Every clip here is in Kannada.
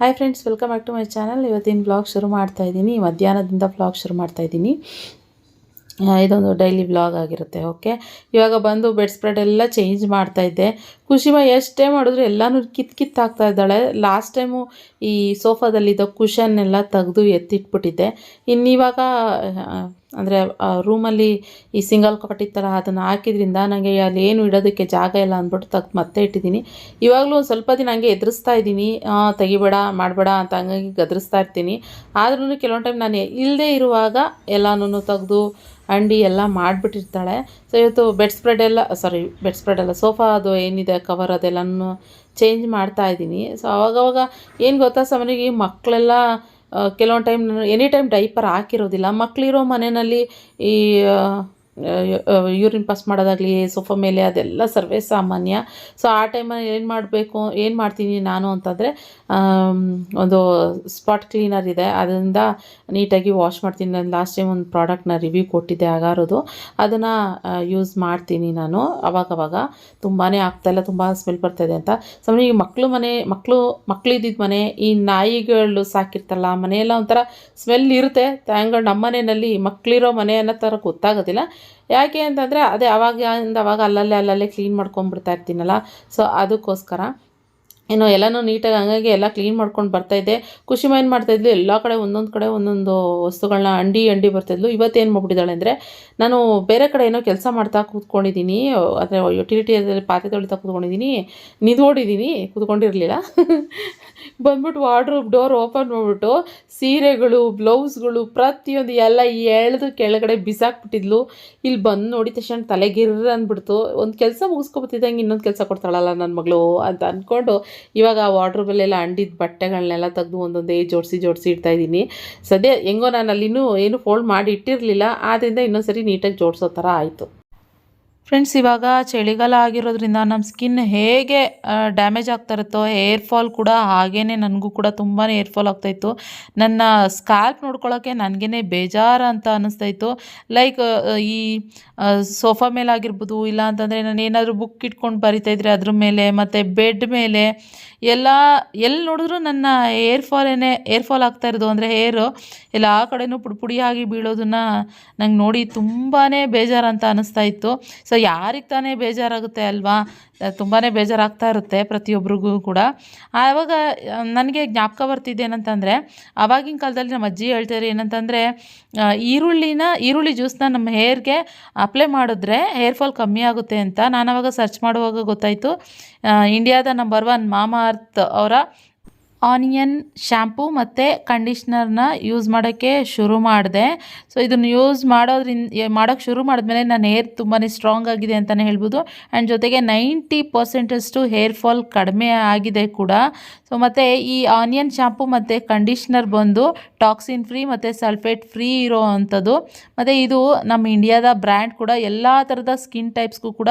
Hi friends welcome back to my channel ಇವತ್ತಿನ ಬ್ಲಾಗ್ ಶುರು ಮಾಡ್ತಾ ಇದ್ದೀನಿ. ಮಧ್ಯಾಹ್ನದಿಂದ ಬ್ಲಾಗ್ ಶುರು ಮಾಡ್ತಾ ಇದ್ದೀನಿ. ಇದೊಂದು ಡೈಲಿ ಬ್ಲಾಗ್ ಆಗಿರುತ್ತೆ ಓಕೆ ಇವಾಗ ಬಂದು ಬೆಡ್ ಸ್ಪ್ರೆಡ್ ಎಲ್ಲ ಚೇಂಜ್ ಮಾಡ್ತಾ ಖುಷಿಮ ಎಷ್ಟೇ ಮಾಡಿದ್ರು ಎಲ್ಲನೂ ಕಿತ್ ಕಿತ್ ಹಾಕ್ತಾ ಇದ್ದಾಳೆ. ಲಾಸ್ಟ್ ಟೈಮು ಈ ಸೋಫಾದಲ್ಲಿದ್ದ ಕುಶನ್ನೆಲ್ಲ ತೆಗೆದು ಎತ್ತಿಟ್ಬಿಟ್ಟಿದ್ದೆ. ಇನ್ನಿವಾಗ ಅಂದರೆ ರೂಮಲ್ಲಿ ಈ ಸಿಂಗಲ್ ಕಾಟ್ ಥರ ಅದನ್ನು ಹಾಕಿದ್ರಿಂದ ನನಗೆ ಅಲ್ಲಿ ಏನು ಇಡೋದಕ್ಕೆ ಜಾಗ ಇಲ್ಲ ಅಂದ್ಬಿಟ್ಟು ತೆಗ್ದು ಮತ್ತೆ ಇಟ್ಟಿದ್ದೀನಿ. ಇವಾಗಲೂ ಒಂದು ಸ್ವಲ್ಪ ದಿನ ಹಂಗೆ ಎದುರಿಸ್ತಾ ಇದ್ದೀನಿ. ತೆಗಿಬೇಡ, ಮಾಡಬೇಡ ಅಂತ ಹಂಗಾಗಿ ಗದರಿಸ್ತಾ ಇರ್ತೀನಿ. ಆದ್ರೂ ಕೆಲವೊಂದು ಟೈಮ್ ನಾನು ಇಲ್ಲದೆ ಇರುವಾಗ ಎಲ್ಲನೂ ತೆಗೆದು, ಅಂಡಿ ಎಲ್ಲ ಮಾಡಿಬಿಟ್ಟಿರ್ತಾಳೆ. ಸೊ ಇವತ್ತು ಬೆಡ್ ಸ್ಪ್ರೆಡ್ ಎಲ್ಲ ಸಾರಿ ಬೆಡ್ ಸ್ಪ್ರೆಡ್ ಎಲ್ಲ ಸೋಫಾ ಅದು ಏನಿದೆ ಕವರ್ ಅದೆಲ್ಲನೂ ಚೇಂಜ್ ಮಾಡ್ತಾ ಇದ್ದೀನಿ. ಸೊ ಅವಾಗವಾಗ ಏನು ಗೊತ್ತಾ ಸಮನಿಗೆ ಮಕ್ಕಳೆಲ್ಲ ಕೆಲವೊಂದು ಟೈಮ್ ಎನಿ ಟೈಮ್ ಡೈಪರ್ ಹಾಕಿರೋದಿಲ್ಲ. ಮಕ್ಕಳಿರೋ ಮನೆಯಲ್ಲಿ ಈ ಯೂರಿನ್ ಪಾಸ್ ಮಾಡೋದಾಗಲಿ ಸೋಫಾ ಮೇಲೆ ಅದೆಲ್ಲ ಸರ್ವೇ ಸಾಮಾನ್ಯ. ಸೊ ಆ ಟೈಮಲ್ಲಿ ಏನು ಮಾಡಬೇಕು, ಏನು ಮಾಡ್ತೀನಿ ನಾನು ಅಂತಂದರೆ ಒಂದು ಸ್ಪಾಟ್ ಕ್ಲೀನರ್ ಇದೆ. ಅದರಿಂದ ನೀಟಾಗಿ ವಾಶ್ ಮಾಡ್ತೀನಿ. ನಾನು ಲಾಸ್ಟ್ ಟೈಮ್ ಒಂದು ಪ್ರಾಡಕ್ಟ್ನ ರಿವ್ಯೂ ಕೊಟ್ಟಿದ್ದೆ ಆಗಾರೋದು. ಅದನ್ನು ಯೂಸ್ ಮಾಡ್ತೀನಿ ನಾನು. ಅವಾಗವಾಗ ತುಂಬಾ ಆಗ್ತಾಯಿಲ್ಲ ತುಂಬ ಸ್ಮೆಲ್ ಬರ್ತಾಯಿದೆ ಅಂತ. ಸಮಯ ಈ ಮಕ್ಕಳು ಮನೆ ಮಕ್ಕಳು ಮಕ್ಕಳಿದ್ದಿದ್ದ ಮನೆ, ಈ ನಾಯಿಗಳು ಸಾಕಿರ್ತಲ್ಲ, ಮನೆಯೆಲ್ಲ ಒಂಥರ ಸ್ಮೆಲ್ ಇರುತ್ತೆ. ಥ್ಯಾಂಕ್ ನಮ್ಮ ಮನೆಯಲ್ಲಿ ಮಕ್ಕಳಿರೋ ಮನೆ ಅನ್ನೋ ಥರ ಗೊತ್ತಾಗೋದಿಲ್ಲ. ಯಾಕೆ ಅಂತಂದರೆ ಅದೇ ಅವಾಗಿಂದ ಅವಾಗ ಅಲ್ಲಲ್ಲೇ ಅಲ್ಲಲ್ಲೇ ಕ್ಲೀನ್ ಮಾಡ್ಕೊಂಡ್ಬಿಡ್ತಾ ಇರ್ತೀನಲ್ಲ. ಸೊ ಅದಕ್ಕೋಸ್ಕರ ಇನ್ನು ಎಲ್ಲನೂ ನೀಟಾಗಿ ಹಂಗಾಗಿ ಎಲ್ಲ ಕ್ಲೀನ್ ಮಾಡ್ಕೊಂಡು ಬರ್ತಾಯಿದ್ದೆ ಖುಷಿಮಾ ಏನು ಮಾಡ್ತಾಯಿದ್ಲು ಎಲ್ಲ ಕಡೆ ಒಂದೊಂದು ಕಡೆ ಒಂದೊಂದು ವಸ್ತುಗಳನ್ನ ಅಂಡಿ ಅಂಡಿ ಬರ್ತಾಯಿದ್ಲು ಇವತ್ತೇನು ಮಾಡ್ಬಿಟ್ಟಿದ್ದಾಳೆ ಅಂದರೆ, ನಾನು ಬೇರೆ ಕಡೆ ಏನೋ ಕೆಲಸ ಮಾಡ್ತಾ ಕೂತ್ಕೊಂಡಿದ್ದೀನಿ ಅಂದರೆ ಯುಟಿಲಿಟಿಯಲ್ಲಿ ಪಾತ್ರೆ ತೊಳಿತಾ ಕೂತ್ಕೊಂಡಿದ್ದೀನಿ. ನಿಂತ್ಕೊಂಡಿದ್ದೀನಿ ಕೂತ್ಕೊಂಡಿರಲಿಲ್ಲ. ಬಂದ್ಬಿಟ್ಟು ವಾರ್ಡ್ರೋಬ್ ಡೋರ್ ಓಪನ್ ಮಾಡಿಬಿಟ್ಟು, ಸೀರೆಗಳು, ಬ್ಲೌಸ್ಗಳು, ಪ್ರತಿಯೊಂದು ಎಲ್ಲ ಎಳೆದು ಕೆಳಗಡೆ ಬಿಸಾಕ್ಬಿಟ್ಟಿದ್ಲು. ಇಲ್ಲಿ ಬಂದು ನೋಡಿದ ತಕ್ಷಣ ತಲೆಗಿರ್ರ ಅಂದ್ಬಿಡ್ತು. ಒಂದು ಕೆಲಸ ಮುಗಿಸ್ಕೊಬತ್ತಿದ್ದಂಗೆ ಇನ್ನೊಂದು ಕೆಲಸ ಕೊಡ್ತಾಳಲ್ಲ ನನ್ನ ಮಗಳು ಅಂತ ಅಂದ್ಕೊಂಡು ಇವಾಗ ಆ ವಾರ್ಡ್ರೂಬಲ್ಲೆಲ್ಲ ಅಂಡಿದ ಬಟ್ಟೆಗಳನ್ನೆಲ್ಲ ತೆಗೆದು ಒಂದೊಂದೇ ಜೋಡಿಸಿ ಜೋಡಿಸಿ ಇಡ್ತಾ ಇದ್ದೀನಿ. ಸದ್ಯ ಹೆಂಗೋ ನಾನು ಅಲ್ಲಿನೂ ಏನು ಫೋಲ್ಡ್ ಮಾಡಿ ಇಟ್ಟಿರಲಿಲ್ಲ ಆದ್ದರಿಂದ ಇನ್ನೊಂದ್ಸರಿ ನೀಟಾಗಿ ಜೋಡಿಸೋ ಥರ ಆಯಿತು. ಫ್ರೆಂಡ್ಸ್ ಇವಾಗ ಚಳಿಗಾಲ ಆಗಿರೋದ್ರಿಂದ ನಮ್ಮ ಸ್ಕಿನ್ ಹೇಗೆ ಡ್ಯಾಮೇಜ್ ಆಗ್ತಾ ಇರುತ್ತೋ ಹೇರ್ ಫಾಲ್ ಕೂಡ ಹಾಗೇ ನನಗೂ ಕೂಡ ತುಂಬಾ ಏರ್ ಫಾಲ್ ಆಗ್ತಾಯಿತ್ತು ನನ್ನ ಸ್ಕ್ಯಾಲ್ಪ್ ನೋಡ್ಕೊಳ್ಳೋಕ್ಕೆ ನನಗೇ ಬೇಜಾರು ಅಂತ ಅನ್ನಿಸ್ತಾಯಿತ್ತು ಲೈಕ್ ಈ ಸೋಫಾ ಮೇಲೆ ಆಗಿರ್ಬೋದು ಇಲ್ಲ ಅಂತಂದರೆ ನಾನು ಏನಾದರೂ ಬುಕ್ ಇಟ್ಕೊಂಡು ಬರಿತಾ ಇದ್ರೆ ಅದ್ರ ಮೇಲೆ, ಮತ್ತು ಬೆಡ್ ಮೇಲೆ, ಎಲ್ಲ ಎಲ್ಲಿ ನೋಡಿದ್ರು ನನ್ನ ಏರ್ ಫಾಲೇನೆ ಏರ್ ಫಾಲ್ ಆಗ್ತಾ ಇರೋದು. ಅಂದರೆ ಹೇರು ಎಲ್ಲ ಆ ಕಡೆನೂ ಪುಡಿ ಪುಡಿಯಾಗಿ ಬೀಳೋದನ್ನು ನಂಗೆ ನೋಡಿ ತುಂಬಾ ಬೇಜಾರು ಅಂತ ಇತ್ತು. ಸೊ ಯಾರಿಗೆ ತಾನೇ ಬೇಜಾರಾಗುತ್ತೆ ಅಲ್ವಾ? ತುಂಬಾ ಬೇಜಾರಾಗ್ತಾ ಇರುತ್ತೆ ಪ್ರತಿಯೊಬ್ಬರಿಗೂ ಕೂಡ. ಆವಾಗ ನನಗೆ ಜ್ಞಾಪಕ ಬರ್ತಿದ್ದೆ ಏನಂತಂದರೆ ಆವಾಗಿನ ಕಾಲದಲ್ಲಿ ನಮ್ಮ ಅಜ್ಜಿ ಹೇಳ್ತಾರೆ ಏನಂತಂದರೆ ಈರುಳ್ಳಿನ, ಈರುಳ್ಳಿ ಜ್ಯೂಸ್ನ ನಮ್ಮ ಹೇರ್ಗೆ ಅಪ್ಲೈ ಮಾಡಿದ್ರೆ ಹೇರ್ ಫಾಲ್ ಕಮ್ಮಿ ಆಗುತ್ತೆ ಅಂತ ನಾನು ಆವಾಗ ಸರ್ಚ್ ಮಾಡುವಾಗ ಗೊತ್ತಾಯಿತು. ಇಂಡಿಯಾದ ನಂಬರ್ ಒನ್ ಮಾಮಾ ಅರ್ತ್ ಅವರ ಆನಿಯನ್, ಶ್ಯಾಂಪು ಮತ್ತು ಕಂಡೀಷ್ನರ್ನ ಯೂಸ್ ಮಾಡೋಕ್ಕೆ ಶುರು ಮಾಡಿದೆ. ಸೊ ಇದನ್ನು ಯೂಸ್ ಮಾಡೋದ್ರಿಂದ ಮಾಡೋಕ್ಕೆ ಶುರು ಮಾಡಿದ್ಮೇಲೆ ನನ್ನ ಹೇರ್ ತುಂಬಾ ಸ್ಟ್ರಾಂಗ್ ಆಗಿದೆ ಅಂತಲೇ ಹೇಳ್ಬೋದು. ಆ್ಯಂಡ್ ಜೊತೆಗೆ ನೈಂಟಿ ಪರ್ಸೆಂಟಷ್ಟು ಹೇರ್ ಫಾಲ್ ಕಡಿಮೆ ಆಗಿದೆ ಕೂಡ. ಸೊ ಮತ್ತು ಈ ಆನಿಯನ್, ಶ್ಯಾಂಪು ಮತ್ತು ಕಂಡೀಷ್ನರ್ ಬಂದು ಟಾಕ್ಸಿನ್ ಫ್ರೀ ಮತ್ತು ಸಲ್ಫೇಟ್ ಫ್ರೀ ಇರೋ ಅಂಥದ್ದು. ಮತ್ತು ಇದು ನಮ್ಮ ಇಂಡಿಯಾದ ಬ್ರ್ಯಾಂಡ್ ಕೂಡ ಎಲ್ಲ ಥರದ ಸ್ಕಿನ್ ಟೈಪ್ಸ್ಗೂ ಕೂಡ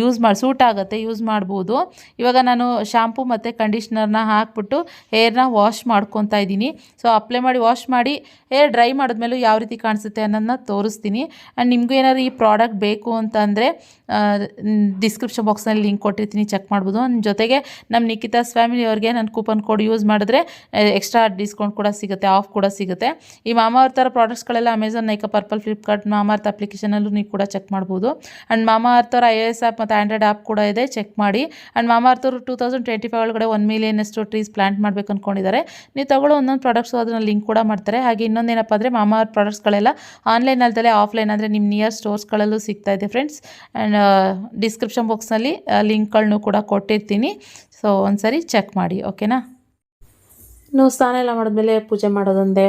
ಯೂಸ್ ಮಾಡಿ ಸೂಟ್ ಆಗುತ್ತೆ, ಯೂಸ್ ಮಾಡ್ಬೋದು. ಇವಾಗ ನಾನು ಶ್ಯಾಂಪು ಮತ್ತು ಕಂಡೀಷ್ನರ್ನ ಹಾಕ್ಬಿಟ್ಟು ಹೇರ್ನ ವಾಶ್ ಮಾಡ್ಕೊತಾ ಇದ್ದೀನಿ. ಸೊ ಅಪ್ಲೈ ಮಾಡಿ ವಾಶ್ ಮಾಡಿ ಹೇರ್ ಡ್ರೈ ಮಾಡಿದ್ಮೇಲೂ ಯಾವ ರೀತಿ ಕಾಣಿಸುತ್ತೆ ಅನ್ನೋದನ್ನ ತೋರಿಸ್ತೀನಿ. ಆ್ಯಂಡ್ ನಿಮಗೂ ಏನಾದ್ರು ಈ ಪ್ರಾಡಕ್ಟ್ ಬೇಕು ಅಂತ ಅಂದರೆ ಡಿಸ್ಕ್ರಿಪ್ಷನ್ ಬಾಕ್ಸ್ನಲ್ಲಿ ಲಿಂಕ್ ಕೊಟ್ಟಿರ್ತೀನಿ ಚೆಕ್ ಮಾಡ್ಬೋದು. ನನ್ನ ಜೊತೆಗೆ ನಮ್ಮ ನಿಖಿತಾಸ್ ಫ್ಯಾಮಿಲಿ ಅವ್ರಿಗೆ ನಾನು ಕೂಪನ್ ಕೋಡ್ ಯೂಸ್ ಮಾಡಿದ್ರೆ ಎಕ್ಸ್ಟ್ರಾ ಡಿಸ್ಕೌಂಟ್ ಕೂಡ ಸಿಗುತ್ತೆ ಆಫ್ ಕೂಡ ಸಿಗುತ್ತೆ. ಈ ಮಾಮಾವರ್ ಥರ ಪ್ರಾಡಕ್ಟ್ಸ್ಗಳೆಲ್ಲ Amazon Nykaa purple Flipkart Mamaearth ಅಪ್ಲಿಕೇಶನಲ್ಲೂ ನೀವು ಕೂಡ ಚೆಕ್ ಮಾಡ್ಬೋದು. ಆ್ಯಂಡ್ ಮಾಮಾರ್ಥವ್ರ ಐ ಎಸ್ ಆ್ಯಪ್ ಮತ್ತು ಆ್ಯಂಡ್ರಾಯ್ಡ್ ಆ್ಯಪ್ ಕೂಡ ಇದೆ ಚೆಕ್ ಮಾಡಿ. ಆ್ಯಂಡ್ ಮಾಮಾರ್ಥವ್ರು ಟೂ ತೌಸಂಡ್ ಟ್ವೆಂಟಿ ಫೈವ್ ಒಳಗಡೆ ಒನ್ ಮಿಲಿಯನಷ್ಟು ಟ್ರೀಸ್ ಪ್ಲಾಂಟ್ ಮಾಡಬೇಕು ಅಂದ್ಕೊಂಡಿದ್ದಾರೆ ನೀವು ತಗೊಳ್ಳೋ ಒಂದೊಂದು ಪ್ರಾಡಕ್ಟ್ಸು ಅದನ್ನು ಲಿಂಕ್ ಕೂಡ ಮಾಡ್ತಾರೆ. ಹಾಗೆ ಇನ್ನೊಂದೇನಪ್ಪ ಅಂದರೆ ಮಾಮಾವರ್ತ್ ಪ್ರಾಡಕ್ಟ್ಸ್ಗಳೆಲ್ಲ ಆನ್ಲೈನ್ ಅಲ್ಲದೆ ಆಫ್ಲೈನ್ ಅಂದರೆ ನಿಮ್ಮ ನಿಯರ್ ಸ್ಟೋರ್ಸ್ಗಳಲ್ಲೂ ಸಿಗ್ತಾ ಇದೆ ಫ್ರೆಂಡ್ಸ್ ಆ್ಯಂಡ್ ಡಿಸ್ಕ್ರಿಪ್ಷನ್ ಬಾಕ್ಸ್ನಲ್ಲಿ ಲಿಂಕ್ಗಳನ್ನೂ ಕೂಡ ಕೊಟ್ಟಿರ್ತೀನಿ. ಸೊ ಒಂದ್ಸರಿ ಚೆಕ್ ಮಾಡಿ ಓಕೆನಾ ಇನ್ನು ಸ್ನಾನ ಎಲ್ಲ ಮಾಡಿದ್ಮೇಲೆ ಪೂಜೆ ಮಾಡೋದೊಂದೇ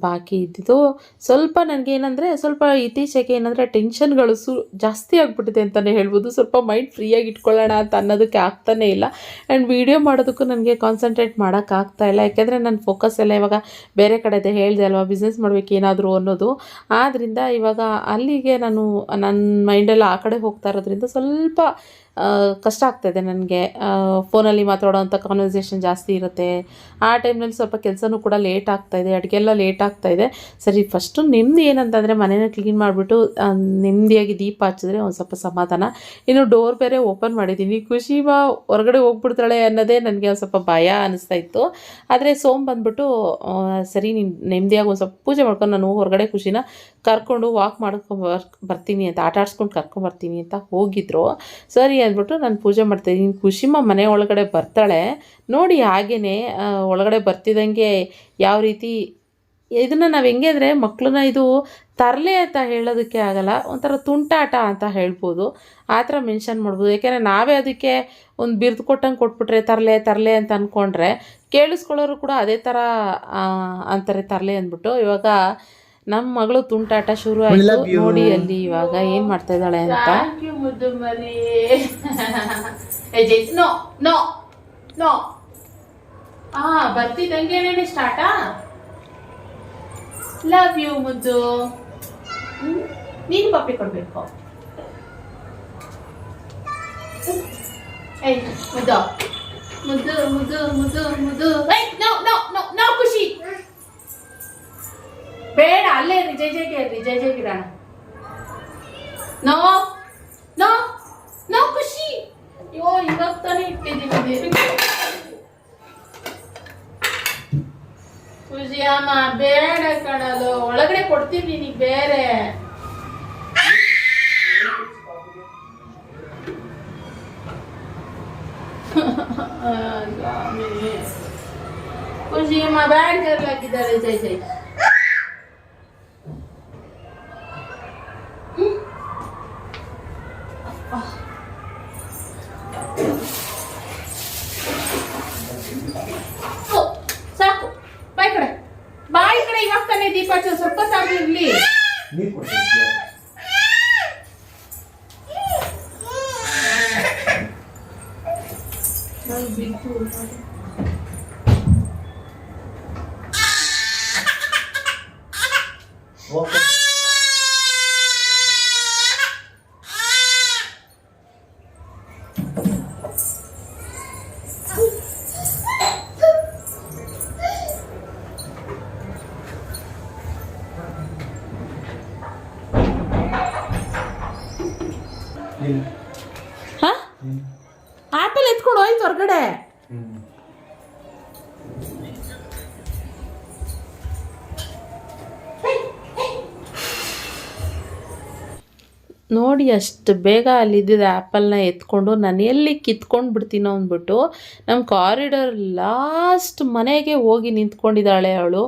ಬಾಕಿ ಇದ್ದಿದ್ದು. ಸ್ವಲ್ಪ ನನಗೆ ಏನಂದರೆ, ಸ್ವಲ್ಪ ಇತ್ತೀಚೆಗೆ ಏನಂದರೆ ಟೆನ್ಷನ್ಗಳು ಸು, ಜಾಸ್ತಿ ಆಗಿಬಿಟ್ಟಿದೆ ಅಂತಲೇ ಹೇಳ್ಬೋದು. ಸ್ವಲ್ಪ ಮೈಂಡ್ ಫ್ರೀಯಾಗಿ ಇಟ್ಕೊಳ್ಳೋಣ ಅಂತ ಅನ್ನೋದಕ್ಕೆ ಆಗ್ತಾನೇ ಇಲ್ಲ. ಆ್ಯಂಡ್ ವೀಡಿಯೋ ಮಾಡೋದಕ್ಕೂ ನನಗೆ ಕಾನ್ಸಂಟ್ರೇಟ್ ಮಾಡೋಕ್ಕಾಗ್ತಾ ಇಲ್ಲ. ಯಾಕೆಂದರೆ ನನ್ನ ಫೋಕಸ್ ಎಲ್ಲ ಇವಾಗ ಬೇರೆ ಕಡೆದೇ ಹೇಳಿದೆ ಅಲ್ವಾ ಬಿಸ್ನೆಸ್ ಮಾಡಬೇಕು ಏನಾದರೂ ಅನ್ನೋದು. ಆದ್ದರಿಂದ ಇವಾಗ ಅಲ್ಲಿಗೆ ನಾನು ನನ್ನ ಮೈಂಡೆಲ್ಲ ಆ ಕಡೆ ಹೋಗ್ತಾ ಇರೋದ್ರಿಂದ ಸ್ವಲ್ಪ ಕಷ್ಟ ಆಗ್ತಾಯಿದೆ ನನಗೆ. ಫೋನಲ್ಲಿ ಮಾತಾಡೋವಂಥ ಕಾನ್ವರ್ಸೇಷನ್ ಜಾಸ್ತಿ ಇರುತ್ತೆ. ಆ ಟೈಮ್ನಲ್ಲಿ ಸ್ವಲ್ಪ ಕೆಲಸನೂ ಕೂಡ ಲೇಟ್ ಆಗ್ತಾಯಿದೆ ಅಡುಗೆ ಎಲ್ಲ ಲೇಟ್ ಆಗ್ತಾಯಿದೆ ಸರಿ ಫಸ್ಟು ನೆಮ್ಮದಿ ಏನಂತಂದರೆ ಮನೇನ ಕ್ಲೀನ್ ಮಾಡಿಬಿಟ್ಟು ನೆಮ್ಮದಿಯಾಗಿ ದೀಪ ಹಚ್ಚಿದ್ರೆ ಒಂದು ಸ್ವಲ್ಪ ಸಮಾಧಾನ. ಇನ್ನು ಡೋರ್ ಬೇರೆ ಓಪನ್ ಮಾಡಿದ್ದೀನಿ ಖುಷಿ ಬಾ ಹೊರಗಡೆ ಹೋಗ್ಬಿಡ್ತಾಳೆ ಅನ್ನೋದೇ ನನಗೆ ಒಂದು ಸ್ವಲ್ಪ ಭಯ ಅನ್ನಿಸ್ತಾ ಇತ್ತು. ಆದರೆ ಸೋಮ್ ಬಂದ್ಬಿಟ್ಟು ಸರಿ ನೀನು ನೆಮ್ಮದಿಯಾಗಿ ಒಂದು ಸ್ವಲ್ಪ ಪೂಜೆ ಮಾಡ್ಕೊಂಡು ನಾನು ಹೊರಗಡೆ ಖುಷಿನ ಕರ್ಕೊಂಡು ವಾಕ್ ಮಾಡ್ಕೊಂಡು ಬರ್, ಬರ್ತೀನಿ ಅಂತ, ಆಟ ಕರ್ಕೊಂಡು ಬರ್ತೀನಿ ಅಂತ ಹೋಗಿದ್ರು. ಸರಿ ಅಂದ್ಬಿಟ್ಟು ನಾನು ಪೂಜೆ ಮಾಡ್ತಾಯಿದ್ದೀನಿ ಖುಷಿಮ್ಮ ಮನೆ ಒಳಗಡೆ ಬರ್ತಾಳೆ. ನೋಡಿ ಹಾಗೇ ಒಳಗಡೆ ಬರ್ತಿದ್ದಂಗೆ ಯಾವ ರೀತಿ ಇದನ್ನು ನಾವು ಹೆಂಗೆ ಅಂದರೆ ಮಕ್ಕಳನ್ನ ಇದು ತರಲೆ ಅಂತ ಹೇಳೋದಕ್ಕೆ ಆಗಲ್ಲ, ಒಂಥರ ತುಂಟಾಟ ಅಂತ ಹೇಳ್ಬೋದು. ಆ ಥರ ಮೆನ್ಷನ್ ಮಾಡ್ಬೋದು. ಯಾಕೆಂದರೆ ನಾವೇ ಅದಕ್ಕೆ ಒಂದು ಬಿರ್ದು ಕೊಟ್ಟಂಗೆ ಕೊಟ್ಬಿಟ್ರೆ ತರಲೆ ತರಲೆ ಅಂತ ಅಂದ್ಕೊಂಡ್ರೆ ಕೇಳಿಸ್ಕೊಳ್ಳೋರು ಕೂಡ ಅದೇ ಥರ ಅಂತಾರೆ ತರಲೆ ಅಂದ್ಬಿಟ್ಟು. ಇವಾಗ ನಮ್ಮ ಮಗಳು ತುಂಟಾಟ ಶುರು ಆಯ್ತು. ನೋಡಿ ಅಲ್ಲಿ ಇವಾಗ ಏನ್ ಮಾಡ್ತಾ ಇದ್ದಾಳೆ ಅಂತ. ಮುದ್ದು ಮರಿ ನೋ ನೋ ನೋ. ಆ ಬರ್ತಿದ್ದಂಗೆನೇನೆ ಸ್ಟಾರ್ಟಾ ಲವ್ ಯು ಮುದ್ದು. ಹ್ಮ್? ನೀನು ಪಪ್ಪಿ ಕೊಡ್ಬೇಕು. ಮುದ್ದು. ಮುದ್ದು ಮುದ್ದು ಮುದ್ದು ಮುದ್ದು. ನೋ ನೋ ನೋ ನೋ ಖುಷಿ. ಬೇಡ, ಅಲ್ಲೇ ಇರ್ರಿ, ಜೈ ಜೈಗೆ ಇರ್ರಿ ಜೈ ಜೈಗಿರೋಣ ನೋ ನೋ ನೋ ಖುಷಿ. ಅಯ್ಯೋ, ಇವಾಗ ತಾನೇ ಇಟ್ಟಿದ್ದೀನಿ ಖುಷಿ ಅಮ್ಮ ಬೇಡ ಕಣಲು, ಒಳಗಡೆ ಕೊಡ್ತೀನಿ ನಿನಗೆ ಬೇರೆ. ಖುಷಿ ಅಮ್ಮ. ಬ್ಯಾಡ್ ಗರ್ಲ್ ಆಗಿದ್ದಾರೆ, ಜೈ ಜೈ. 哦。ನೋಡಿ ಅಷ್ಟು ಬೇಗ ಅಲ್ಲಿದ್ದಿದ್ದ ಆ್ಯಪಲ್ನ ಎತ್ಕೊಂಡು ನಾನು ಎಲ್ಲಿ ಕಿತ್ಕೊಂಡು ಬಿಡ್ತೀನೋ ಅಂದ್ಬಿಟ್ಟು ನಮ್ಮ ಕಾರಿಡಾರ್ ಲಾಸ್ಟ್ ಮನೆಗೆ ಹೋಗಿ ನಿಂತ್ಕೊಂಡಿದ್ದಾಳೆ ಅವಳು.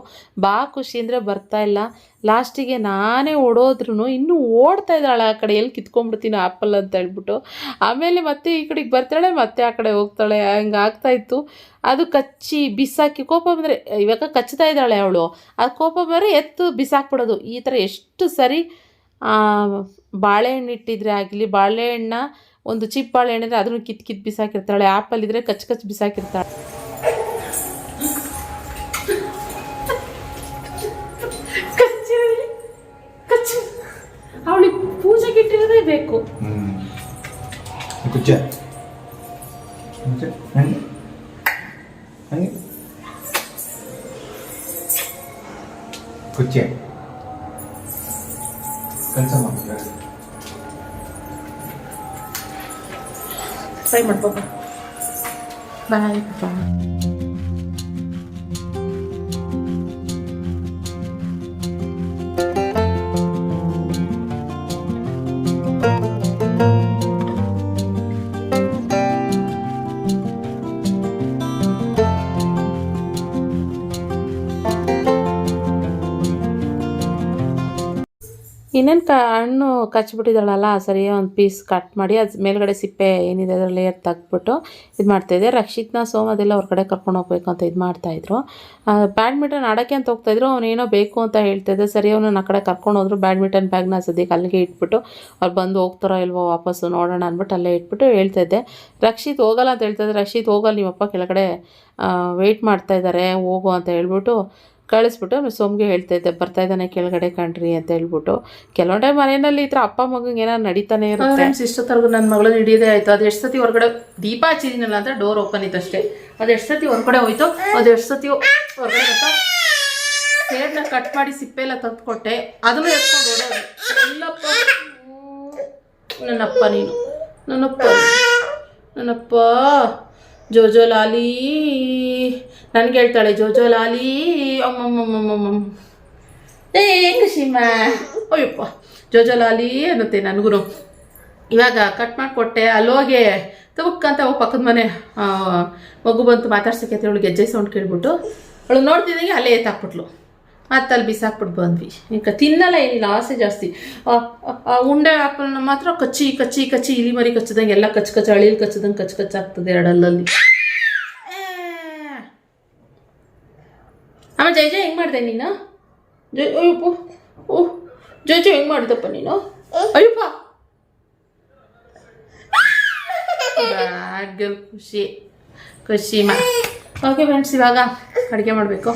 ಬಾ ಖುಷಿ ಅಂದರೆ ಬರ್ತಾ ಇಲ್ಲ. ಲಾಸ್ಟಿಗೆ ನಾನೇ ಓಡೋದ್ರೂ ಇನ್ನೂ ಓಡ್ತಾ ಇದ್ದಾಳೆ ಆ ಕಡೆ ಎಲ್ಲಿ ಕಿತ್ಕೊಂಡ್ಬಿಡ್ತೀನೋ ಆ್ಯಪಲ್ ಅಂತ ಹೇಳ್ಬಿಟ್ಟು. ಆಮೇಲೆ ಮತ್ತೆ ಈ ಕಡೆಗೆ ಬರ್ತಾಳೆ, ಮತ್ತೆ ಆ ಕಡೆ ಹೋಗ್ತಾಳೆ. ಹಂಗೆ ಆಗ್ತಾಯಿತ್ತು ಅದು ಕಚ್ಚಿ ಬಿಸಾಕಿ ಕೋಪ ಬಂದರೆ, ಇವಾಗ ಕಚ್ತಾ ಇದ್ದಾಳೆ ಅವಳು. ಆ ಕೋಪ ಬಂದರೆ ಎತ್ತು ಬಿಸಾಕ್ಬಿಡೋದು. ಈ ಥರ ಎಷ್ಟು ಸರಿ ಬಾಳೆಹಣ್ಣು ಇಟ್ಟಿದ್ರೆ ಆಗಲಿ ಬಾಳೆಹಣ್ಣ ಒಂದು ಚಿಪ್ ಬಾಳೆಹಣ್ಣಿದ್ರೆ ಅದನ್ನು ಕಿತ್ ಕಿತ್ ಬಿಸಾಕಿರ್ತಾಳೆ. ಆ್ಯಪಲ್ ಇದ್ರೆ ಕಚ್ ಕಚ್ ಬಿಸಾಕಿರ್ತಾಳೆ. ಕಚ್ಚಿ ಅವಳಿಗೆ ಪೂಜೆಗೆ ಇಟ್ಟಿರೋದೇ ಬೇಕು. ಹ್ಮ್ ಕುಚ್ಚ ಕುಚ್ಚ. ಹಂಗೆ. ಹಂಗೆ. ಕುಚ್ಚೆ. ಕೆಲಸ ಮಾಡ್ತಾರೆ ಫ್ರೈ ಮಾಡ್ಬೋದ ಬಾಯ್ ಬಾಯ್ ಇನ್ನೇನು ಕ ಹಣ್ಣು ಕಚ್ಬಿಟ್ಟಿದ್ದಾಳಲ್ಲ ಸರಿ ಒಂದು ಪೀಸ್ ಕಟ್ ಮಾಡಿ ಅದು ಮೇಲ್ಗಡೆ ಸಿಪ್ಪೆ ಏನಿದೆ ಅದರ ಲೇಯರ್ ತೆಗ್ದುಬಿಟ್ಟು ಇದು ಮಾಡ್ತಾಯಿದ್ದೆ ರಕ್ಷಿತ್ನ ಸೋಮದೆಲ್ಲ ಹೊರಗಡೆ ಕರ್ಕೊಂಡು ಹೋಗ್ಬೇಕು ಅಂತ ಇದು ಮಾಡ್ತಾಯಿದ್ರು ಬ್ಯಾಡ್ಮಿಂಟನ್ ಆಡೋಕ್ಕೆ ಅಂತ ಹೋಗ್ತಾಯಿದ್ರು ಅವನೇನೋ ಬೇಕು ಅಂತ ಹೇಳ್ತಾಯಿದ್ದೆ ಸರಿ, ಅವನು ಆ ಕಡೆ ಕರ್ಕೊಂಡು ಹೋದ್ರು. ಬ್ಯಾಡ್ಮಿಂಟನ್ ಬ್ಯಾಗ್ನ ಸದ್ಯಕ್ಕೆ ಅಲ್ಲಿಗೆ ಇಟ್ಬಿಟ್ಟು ಅವ್ರು ಬಂದು ಹೋಗ್ತಾರೋ ಇಲ್ವೋ ವಾಪಸ್ಸು ನೋಡೋಣ ಅಂದ್ಬಿಟ್ಟು ಅಲ್ಲೇ ಇಟ್ಬಿಟ್ಟು ಹೇಳ್ತಾಯಿದ್ದೆ ರಕ್ಷಿತ್ ಹೋಗಲ್ಲ ಅಂತ ಹೇಳ್ತಾಯಿದ್ದೆ ರಕ್ಷಿತ್ ಹೋಗಲ್ಲ, ನಿಮ್ಮಪ್ಪ ಕೆಳಗಡೆ ವೆಯ್ಟ್ ಮಾಡ್ತಾ ಇದ್ದಾರೆ. ಹೋಗು ಅಂತ ಹೇಳ್ಬಿಟ್ಟು ಕಳಿಸ್ಬಿಟ್ಟು ಆಮೇಲೆ ಸೋಮ್ಗೆ ಹೇಳ್ತಾ ಇದ್ದೆ ಬರ್ತಾ ಇದ್ದಾನೆ ಕೆಳಗಡೆ ಕಣ್ರಿ ಅಂತ ಹೇಳ್ಬಿಟ್ಟು. ಕೆಲವೊಂದು ಟೈಮ್ ಮನೆಯಲ್ಲಿ ಈ ಥರ ಅಪ್ಪ ಮಗಂಗೆ ಏನಾರು ನಡೀತಾನೆ ಇರುತ್ತೆ. ಫ್ರೆಂಡ್ಸ್ ಇಷ್ಟೊತ್ತರೆಗೂ ನನ್ನ ಮಗಳು ಹಿಡಿಯೋದೇ ಆಯಿತು. ಅದು ಎಷ್ಟು ಸತಿ ಹೊರಗಡೆ ದೀಪ ಹಚ್ಚಿದ್ದೀನಲ್ಲ ಅಂತ ಡೋರ್ ಓಪನ್ ಇತ್ತು ಅಷ್ಟೇ ಅದು ಎಷ್ಟು ಸತಿ ಹೊರಗಡೆ ಹೋಯ್ತು? ಅದು ಎಷ್ಟು ಸತಿ ಹೊರಗಡೆ ಗೊತ್ತಾ ಸೇಡ್ನ ಕಟ್ ಮಾಡಿ ಸಿಪ್ಪೆ ಎಲ್ಲ ತಂದು ಕೊಟ್ಟೆ ಅದನ್ನು ಎತ್ಕೊಂಡು ಓಡೋದು. ಎಲ್ಲಪ್ಪ ನನ್ನಪ್ಪ ನೀನು. ನನ್ನಪ್ಪ ನನ್ನಪ್ಪ. ಜೋಜೋ ಲಾಲಿ, ನನಗೆ ಹೇಳ್ತಾಳೆ, ಜೋಜೋ ಲಾಲಿ ಅಮ್ಮಮ್ಮಮ್ಮಮ್ಮಮ್ಮ ಏ ಅಯ್ಯಪ್ಪ. ಜೋಜೋ ಲಾಲಿ ಅನ್ನತ್ತೆ ನನಗೂ ಇವಾಗ ಕಟ್ ಮಾಡಿಕೊಟ್ಟೆ, ಅಲ್ಲೋಗೆ ತಬಕ್ಕಂತ ಅವು ಪಕ್ಕದ ಮನೆ ಮಗು ಬಂತು ಮಾತಾಡ್ಸಕ್ಕೆ ಅಂತ ಹೇಳಿ ಗೆಜ್ಜೆ ಸೌಂಡ್ ಕೇಳ್ಬಿಟ್ಟು, ಅವಳು ನೋಡ್ತಿದ್ದಂಗೆ ಅಲ್ಲೇ ಎತ್ತಾಕ್ಬಿಟ್ಲು ಮತ್ತೆ ಅಲ್ಲಿ ಬಿಸಾಕ್ಬಿಟ್ಟು ಬಂದ್ವಿ. ಈಗ ತಿನ್ನಲ್ಲ ಏನಿಲ್ಲ ಆಸೆ ಜಾಸ್ತಿ. ಆ, ಉಂಡೆ ಆಪಲ್ನ ಮಾತ್ರ ಕಚ್ಚಿ ಕಚ್ಚಿ ಕಚ್ಚಿ ಇಲಿ ಮರಿ ಕಚ್ಚಿದಂಗೆ ಎಲ್ಲ ಕಚ್ಚ ಕಚ್ಚ ಅಳಿಲಿ ಕಚ್ಚಿದಂಗೆ ಕಚ್ಚ ಕಚ್ಚಾಗ್ತದೆ ಎರಡಲ್ಲಲ್ಲಿ. ಆಮೇಲೆ ಜೈ ಜೈ ಹೆಂಗೆ ಮಾಡಿದೆ ನೀನು? ಜೈ ಅಯ್ಯಪ್ಪ. ಓಹ್ ಜೈ ಜೈ ಹೆಂಗೆ ಮಾಡಿದಪ್ಪ ನೀನು? ಅಯ್ಯಪ್ಪ. ಖುಷಿ. ಖುಷಿ ಮಾ. ಓಕೆ ಫ್ರೆಂಡ್ಸ್ ಇವಾಗ ಅಡುಗೆ ಮಾಡಬೇಕು.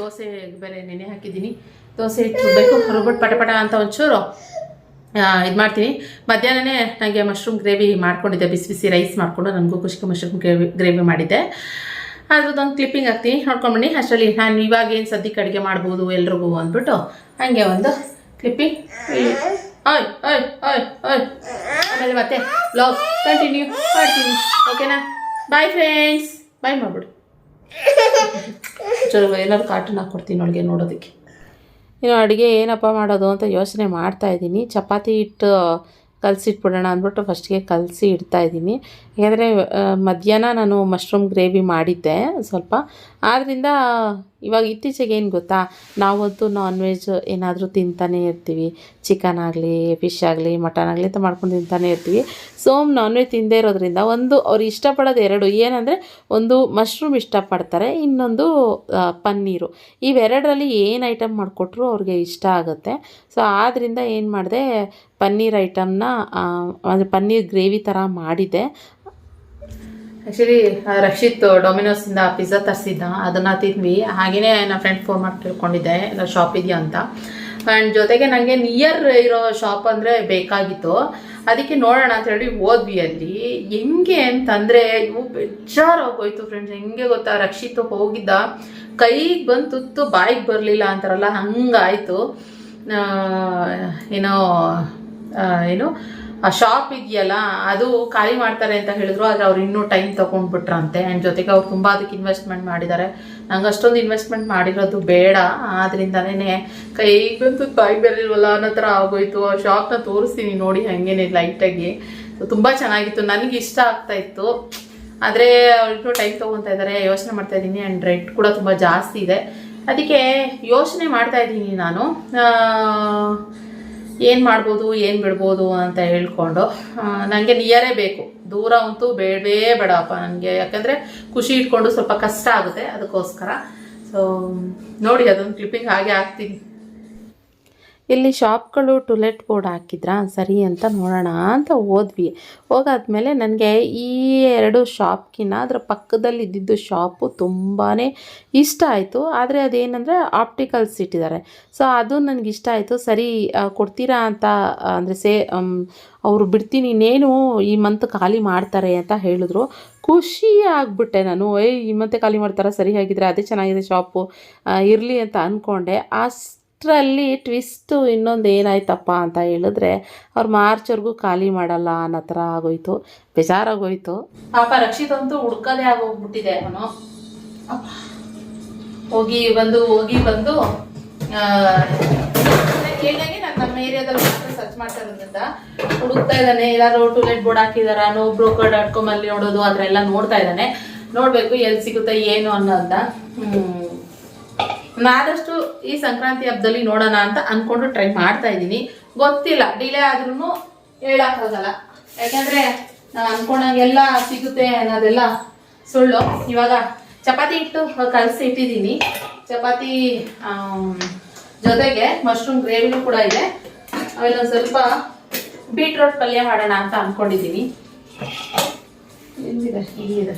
ದೋಸೆ ಬೇರೆ ನೆನೆ ಹಾಕಿದ್ದೀನಿ. ದೋಸೆ ಇಟ್ಬಿಡ್ಬೇಕು ರುಬ್ಬಿಟ್ಟು ಪಟ ಪಟ ಅಂತ ಒಂಚೂರು ಇದು ಮಾಡ್ತೀನಿ. ಮಧ್ಯಾಹ್ನನೇ ನನಗೆ ಮಶ್ರೂಮ್ ಗ್ರೇವಿ ಮಾಡ್ಕೊಂಡಿದ್ದೆ, ಬಿಸಿ ಬಿಸಿ ರೈಸ್ ಮಾಡಿಕೊಂಡು. ನನಗೂ ಖುಷಿಗೆ ಮಶ್ರೂಮ್ ಗ್ರೇವಿ ಗ್ರೇವಿ ಮಾಡಿದ್ದೆ. ಅದ್ರದ್ದೊಂದು ಕ್ಲಿಪ್ಪಿಂಗ್ ಹಾಕ್ತೀನಿ. ನೋಡ್ಕೊಂಬನ್ನಿ ಅಷ್ಟರಲ್ಲಿ ನಾನು ಇವಾಗ ಏನು ಸದ್ಯಕ್ಕೆ ಅಡುಗೆ ಮಾಡ್ಬೋದು ಎಲ್ರಿಗೂ ಅಂದ್ಬಿಟ್ಟು ಹಾಗೆ ಒಂದು ಕ್ಲಿಪ್ಪಿಂಗ್ ಆಯ್ ಆಯ್ ಆಯ್ ಆಯ್ ಆಮೇಲೆ ಮತ್ತೆ ಬ್ಲಾಗ್ ಕಂಟಿನ್ಯೂ ಮಾಡ್ತೀನಿ. ಓಕೆನಾ ಬಾಯ್ ಫ್ರೆಂಡ್ಸ್ ಬಾಯ್ ಮಾಡ್ಬಿಡು. ಏನಾದ್ರು ಕಾರ್ಟೂನ್ ಹಾಕ್ಕೊಡ್ತೀನಿ ಅವಳಿಗೆ ನೋಡೋದಕ್ಕೆ. ಇನ್ನು ಅಡುಗೆ ಏನಪ್ಪ ಮಾಡೋದು ಅಂತ ಯೋಚನೆ ಮಾಡ್ತಾ ಇದ್ದೀನಿ. ಚಪಾತಿ ಹಿಟ್ಟು ಕಲಸಿಟ್ಬಿಡೋಣ ಅಂದ್ಬಿಟ್ಟು ಫಸ್ಟಿಗೆ ಕಲಸಿ ಇಡ್ತಾ ಇದ್ದೀನಿ. ಯಾಕಂದರೆ ಮಧ್ಯಾಹ್ನ ನಾನು ಮಶ್ರೂಮ್ ಗ್ರೇವಿ ಮಾಡಿದ್ದೆ ಸ್ವಲ್ಪ. ಆದ್ದರಿಂದ ಇವಾಗ ಇತ್ತೀಚೆಗೆ ಏನು ಗೊತ್ತಾ ನಾವಂತೂ ನಾನ್ ವೆಜ್ ಏನಾದರೂ ತಿಂತಾನೆ ಇರ್ತೀವಿ. ಚಿಕನ್ ಆಗಲಿ ಫಿಶ್ ಆಗಲಿ ಮಟನ್ ಆಗಲಿ ಅಂತ ಮಾಡ್ಕೊಂಡು ತಿಂತಾನೆ ಇರ್ತೀವಿ. ಸೋಮ್ ನಾನ್ ವೆಜ್ ತಿಂದೇ ಇರೋದ್ರಿಂದ ಒಂದು ಅವ್ರು ಇಷ್ಟಪಡೋದು ಎರಡು. ಏನಂದರೆ, ಒಂದು ಮಶ್ರೂಮ್ ಇಷ್ಟಪಡ್ತಾರೆ, ಇನ್ನೊಂದು ಪನ್ನೀರು. ಇವೆರಡರಲ್ಲಿ ಏನು ಐಟಮ್ ಮಾಡಿಕೊಟ್ರು ಅವ್ರಿಗೆ ಇಷ್ಟ ಆಗುತ್ತೆ. ಸೊ ಆದ್ದರಿಂದ ಏನು ಮಾಡಿದೆ, ಪನ್ನೀರ್ ಐಟಮ್ನ ಅಂದರೆ ಪನ್ನೀರ್ ಗ್ರೇವಿ ಥರ ಮಾಡಿದ್ದೆ ಆ್ಯಕ್ಚುಲಿ ರಕ್ಷಿತ್ ಡೊಮಿನೋಸಿಂದ ಪಿಜ್ಜಾ ತರಿಸಿದ್ದ. ಅದನ್ನು ತಿಂದ್ವಿ. ಹಾಗೆಯೇ ನನ್ನ ಫ್ರೆಂಡ್ ಫೋನ್ ಮಾಡಿ ತಿಳ್ಕೊಂಡಿದ್ದೆ. ಎಲ್ಲ ಶಾಪ್ ಇದೆಯಾ ಅಂತ. ಆ್ಯಂಡ್ ಜೊತೆಗೆ ನನಗೆ ನಿಯರ್ ಇರೋ ಶಾಪ್ ಅಂದರೆ ಬೇಕಾಗಿತ್ತು. ಅದಕ್ಕೆ ನೋಡೋಣ ಅಂತ ಹೇಳಿ ಹೋದ್ವಿ ಅಲ್ಲಿ. ಹೆಂಗೆ ಅಂತಂದರೆ, ಇವು ಬೇಜಾರಾಗೋಯ್ತು ಫ್ರೆಂಡ್ಸ್ ಹೆಂಗೆ ಗೊತ್ತಾ? ರಕ್ಷಿತ್ ಹೋಗಿದ್ದ. ಕೈಗೆ ಬಂದು ತುತ್ತು ಬಾಯಿಗೆ ಬರಲಿಲ್ಲ ಅಂತಾರಲ್ಲ, ಹಂಗಾಯಿತು. ಏನೋ ಏನು? ಆ ಶಾಪ್ ಇದೆಯಲ್ಲ, ಅದು ಖಾಲಿ ಮಾಡ್ತಾರೆ ಅಂತ ಹೇಳಿದ್ರು, ಆದರೆ ಅವ್ರು ಇನ್ನೂ ಟೈಮ್ ತೊಗೊಂಡ್ಬಿಟ್ರಂತೆ. ಆ್ಯಂಡ್ ಜೊತೆಗೆ ಅವ್ರು ತುಂಬ ಅದಕ್ಕೆ ಇನ್ವೆಸ್ಟ್ಮೆಂಟ್ ಮಾಡಿದ್ದಾರೆ. ನಂಗೆ ಅಷ್ಟೊಂದು ಇನ್ವೆಸ್ಟ್ಮೆಂಟ್ ಮಾಡಿರೋದು ಬೇಡ. ಆದ್ರಿಂದನೇ ಕೈಗೆ ಬಂತು ಬಾಯಿ ಬರಲಿಲ್ವಲ್ಲ ಅನ್ನೋ ಥರ ಆಗೋಯ್ತು. ಆ ಶಾಪ್ನ ತೋರಿಸ್ತೀನಿ ನೋಡಿ, ಹಾಗೇನೆ ಲೈಟಾಗಿ ತುಂಬ ಚೆನ್ನಾಗಿತ್ತು. ನನಗೆ ಇಷ್ಟ ಆಗ್ತಾ ಇತ್ತು. ಆದರೆ ಅವ್ರಿಗೂ ಟೈಮ್ ತೊಗೊತಾ ಇದ್ದಾರೆ. ಯೋಚನೆ ಮಾಡ್ತಾ ಇದ್ದೀನಿ. ಆ್ಯಂಡ್ ರೆಂಟ್ ಕೂಡ ತುಂಬ ಜಾಸ್ತಿ ಇದೆ. ಅದಕ್ಕೆ ಯೋಚನೆ ಮಾಡ್ತಾ ಇದ್ದೀನಿ ನಾನು. ಏನು ಮಾಡ್ಬೋದು, ಏನು ಬಿಡ್ಬೋದು ಅಂತ ಹೇಳ್ಕೊಂಡು ನನಗೆ ನಿಯರೇ ಬೇಕು. ದೂರ ಅಂತೂ ಬೇಡವೇ ಬೇಡಪ್ಪ ನನಗೆ. ಯಾಕಂದರೆ ಖುಷಿ ಇಟ್ಕೊಂಡು ಸ್ವಲ್ಪ ಕಷ್ಟ ಆಗುತ್ತೆ ಅದಕ್ಕೋಸ್ಕರ. ಸೊ ನೋಡಿ, ಅದೊಂದು ಕ್ಲಿಪ್ಪಿಂಗ್ ಹಾಗೆ ಹಾಕ್ತೀನಿ. ಇಲ್ಲಿ ಶಾಪ್ಗಳು ಟುಲೆಟ್ ಬೋರ್ಡ್ ಹಾಕಿದ್ರಾ? ಸರಿ ಅಂತ ನೋಡೋಣ ಅಂತ ಹೋದ್ವಿ. ಹೋಗಾದ್ಮೇಲೆ ನನಗೆ ಈ ಎರಡು ಶಾಪ್ಗಿನ್ನ ಅದರ ಪಕ್ಕದಲ್ಲಿ ಇದ್ದಿದ್ದು ಶಾಪು ತುಂಬಾ ಇಷ್ಟ ಆಯಿತು. ಆದರೆ ಅದೇನಂದರೆ ಆಪ್ಟಿಕಲ್ಸ್ ಇಟ್ಟಿದ್ದಾರೆ. ಸೊ ಅದು ನನಗೆ ಇಷ್ಟ ಆಯಿತು. ಸರಿ ಕೊಡ್ತೀರಾ ಅಂತ ಅಂದರೆ ಸೇ ಅವರು ಬಿಡ್ತೀನಿ, ಇನ್ನೇನು ಈ ಮಂತ್ ಖಾಲಿ ಮಾಡ್ತಾರೆ ಅಂತ ಹೇಳಿದ್ರು. ಖುಷಿ ಆಗಿಬಿಟ್ಟೆ ನಾನು. ಏಯ್, ಈ ಮಂತೆ ಖಾಲಿ ಮಾಡ್ತಾರೆ? ಸರಿ ಆಗಿದ್ರೆ ಅದೇ ಚೆನ್ನಾಗಿದೆ ಶಾಪು. ಇರಲಿ ಅಂತ ಅಂದ್ಕೊಂಡೆ ಅಷ್ಟರಲ್ಲಿ ಟ್ವಿಸ್ಟು ಇನ್ನೊಂದು ಏನಾಯ್ತಪ್ಪ ಅಂತ ಹೇಳಿದ್ರೆ, ಅವ್ರು ಮಾರ್ಚ್ವರೆಗೂ ಖಾಲಿ ಮಾಡಲ್ಲ ಅನ್ನೋ ಥರ ಆಗೋಯ್ತು. ಬೇಜಾರಾಗೋಯ್ತು. ಪಾಪ ರಕ್ಷಿತ್ ಅಂತೂ ಹುಡ್ಕದೇ ಆಗೋಗ್ಬಿಟ್ಟಿದೆ ಅವನು. ಹೋಗಿ ಬಂದು ಹೋಗಿ ಬಂದು ಕೇಳಿದಾಗೆ ನಾನು ನಮ್ಮ ಏರಿಯಾದಲ್ಲಿ ಮಾತ್ರ ಸರ್ಚ್ ಮಾಡ್ತಾ ಇರೋದ್ರಿಂದ ಹುಡುಕ್ತಾ ಇದ್ದಾನೆ. ಎಲ್ಲಾರು ಟೂಲೆಟ್ ಬೋರ್ಡ್ ಹಾಕಿದಾರ? ನೋ ಬ್ರೋಕರ್ ಡಾಟ್ ಕಾಮ್ ಅಲ್ಲಿ ನೋಡೋದು ಅದರೆಲ್ಲ ನೋಡ್ತಾ ಇದ್ದಾನೆ. ನೋಡಬೇಕು ಎಲ್ಲಿ ಸಿಗುತ್ತೆ, ಏನು ಅನ್ನೋದ ಹ್ಮ್ ನಾದಷ್ಟು ಈ ಸಂಕ್ರಾಂತಿ ಹಬ್ಬದಲ್ಲಿ ನೋಡೋಣ ಅಂತ ಅನ್ಕೊಂಡು ಟ್ರೈ ಮಾಡ್ತಾ ಇದ್ದೀನಿ. ಗೊತ್ತಿಲ್ಲ ಡಿಲೇ ಆದ್ರೂ ಹೇಳಕ್ಕಾಗಲ್ಲ. ಯಾಕಂದ್ರೆ ನಾನು ಅನ್ಕೊಂಡಂಗೆಲ್ಲ ಸಿಗುತ್ತೆ ಅನ್ನೋದೆಲ್ಲ ಸುಳ್ಳು. ಇವಾಗ ಚಪಾತಿ ಇಟ್ಟು ಕಲಸಿ ಇಟ್ಟಿದ್ದೀನಿ. ಚಪಾತಿ ಜೊತೆಗೆ ಮಶ್ರೂಮ್ ಗ್ರೇವಿನೂ ಕೂಡ ಇದೆ. ಆಮೇಲೆ ಒಂದು ಸ್ವಲ್ಪ ಬೀಟ್ರೋಟ್ ಪಲ್ಯ ಮಾಡೋಣ ಅಂತ ಅನ್ಕೊಂಡಿದ್ದೀನಿ. ಇಲ್ಲಿದೆ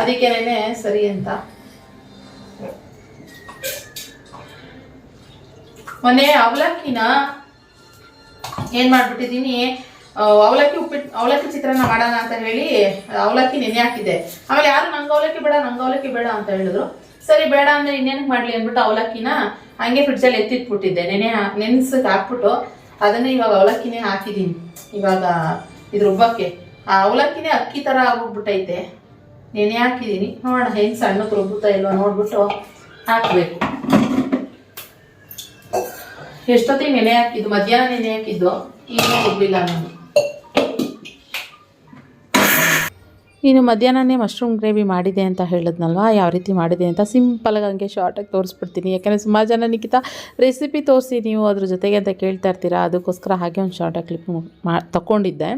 ಅದಕ್ಕೇನೆ ಸರಿ ಅಂತ. ಮೊನ್ನೆ ಅವಲಕ್ಕಿನ ಏನ್ ಮಾಡ್ಬಿಟ್ಟಿದೀನಿ ಅವಲಕ್ಕಿ ಉಪ್ಪಿಟ್ಟು ಅವಲಕ್ಕಿ ಚಿತ್ರಾನ್ನ ಮಾಡೋಣ ಅಂತ ಹೇಳಿ ಅವಲಕ್ಕಿ ನೆನೆ ಹಾಕಿದ್ದೆ. ಆಮೇಲೆ ಯಾರು ನಂಗೆ ಅವಲಕ್ಕಿ ಬೇಡ, ನಂಗೆ ಅವಲಕ್ಕಿ ಬೇಡ ಅಂತ ಹೇಳಿದ್ರು. ಸರಿ, ಬೇಡ ಅಂದ್ರೆ ಇನ್ನೇನಕ್ಕೆ ಮಾಡ್ಲಿ ಅಂದ್ಬಿಟ್ಟು ಅವಲಕ್ಕಿನ ಹಂಗೆ ಫ್ರಿಡ್ಜಲ್ಲಿ ಎತ್ತಿಟ್ಬಿಟ್ಟಿದ್ದೆ. ನೆನೆ ನೆನ್ಸಕ್ಕೆ ಹಾಕ್ಬಿಟ್ಟು ಅದನ್ನ ಇವಾಗ ಅವಲಕ್ಕಿನೇ ಹಾಕಿದ್ದೀನಿ ಇವಾಗ ಇದು ರುಬ್ಬಕ್ಕೆ ಆ ಅವಲಕ್ಕಿನೇ ಅಕ್ಕಿ ತರ ಆಗೋಗ್ಬಿಟ್ಟೈತೆ ನೆನೆ ಹಾಕಿದೀನಿ. ನೋಡೋಣ, ಹೆಂಗೆ ಸಣ್ಣಕ್ಕೆ ರುಬ್ಬುತ್ತಾ ಇಲ್ವಾ ನೋಡ್ಬಿಟ್ಟು ಹಾಕ್ಬೇಕು. ಎಷ್ಟೊತ್ತಿಗೆ ನೆನೆ ಹಾಕಿದ್ದು ಮಧ್ಯಾಹ್ನ ನೆನೆ ಹಾಕಿದ್ದು ಈಗ ಹೋಗ್ಲಿಲ್ಲ ನಾನು ನೀನು ಮಧ್ಯಾಹ್ನನೇ ಮಶ್ರೂಮ್ ಗ್ರೇವಿ ಮಾಡಿದೆ ಅಂತ ಹೇಳಿದ್ನಲ್ವ? ಯಾವ ರೀತಿ ಮಾಡಿದೆ ಅಂತ ಸಿಂಪಲಾಗಿ ಹಂಗೆ ಶಾರ್ಟಾಗಿ ತೋರಿಸ್ಬಿಡ್ತೀನಿ. ಯಾಕಂದರೆ ಸುಮಾರು ಜನ ನಿಖಿತ ರೆಸಿಪಿ ತೋರಿಸಿ ನೀವು ಅದ್ರ ಜೊತೆಗೆ ಅಂತ ಕೇಳ್ತಾ ಇರ್ತೀರಾ? ಅದಕ್ಕೋಸ್ಕರ ಹಾಗೆ ಒಂದು ಶಾರ್ಟಾಗಿ ಕ್ಲಿಪ್ ಮಾ ತಗೊಂಡಿದ್ದೆ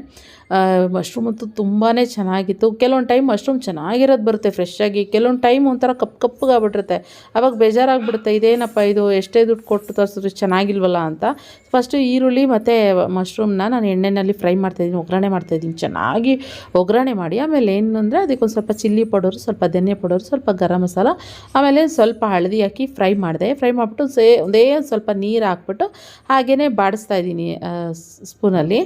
ಮಶ್ರೂಮ್ ಅಂತೂ ತುಂಬಾ ಚೆನ್ನಾಗಿತ್ತು. ಕೆಲವೊಂದು ಟೈಮ್ ಮಶ್ರೂಮ್ ಚೆನ್ನಾಗಿರೋದು ಬರುತ್ತೆ ಫ್ರೆಶ್ ಆಗಿ. ಕೆಲವೊಂದು ಟೈಮ್ ಒಂಥರ ಕಪ್ ಕಪ್ಪಗಾಗ್ಬಿಟ್ಟಿರುತ್ತೆ. ಅವಾಗ ಬೇಜಾರಾಗ್ಬಿಡುತ್ತೆ. ಇದೇನಪ್ಪ ಇದು? ಎಷ್ಟೇ ದುಡ್ಡು ಕೊಟ್ಟು ತರಿಸಿದ್ರು ಚೆನ್ನಾಗಿಲ್ವಲ್ಲ ಅಂತ. ಫಸ್ಟು ಈರುಳ್ಳಿ ಮತ್ತು ಮಶ್ರೂಮ್ನ ನಾನು ಎಣ್ಣೆಯಲ್ಲಿ ಫ್ರೈ ಮಾಡ್ತಾಯಿದ್ದೀನಿ ಒಗ್ಗರಣೆ ಮಾಡ್ತಾಯಿದ್ದೀನಿ ಚೆನ್ನಾಗಿ ಒಗ್ಗರಣೆ ಮಾಡಿ ಆಮೇಲೆ ಏನು ಅಂದರೆ ಅದಕ್ಕೊಂದು ಸ್ವಲ್ಪ ಚಿಲ್ಲಿ ಪೌಡರು, ಸ್ವಲ್ಪ ಧನಿಯಾ ಪೌಡರು, ಸ್ವಲ್ಪ ಗರಂ ಮಸಾಲ, ಆಮೇಲೆ ಸ್ವಲ್ಪ ಹಳದಿ ಹಾಕಿ ಫ್ರೈ ಮಾಡಿದೆ. ಫ್ರೈ ಮಾಡಿಬಿಟ್ಟು ಸೇ, ಒಂದೇ ಸ್ವಲ್ಪ ನೀರು ಹಾಕ್ಬಿಟ್ಟು ಹಾಗೇ ಬಾಡಿಸ್ತಾ ಇದ್ದೀನಿ ಸ್ಪೂನಲ್ಲಿ.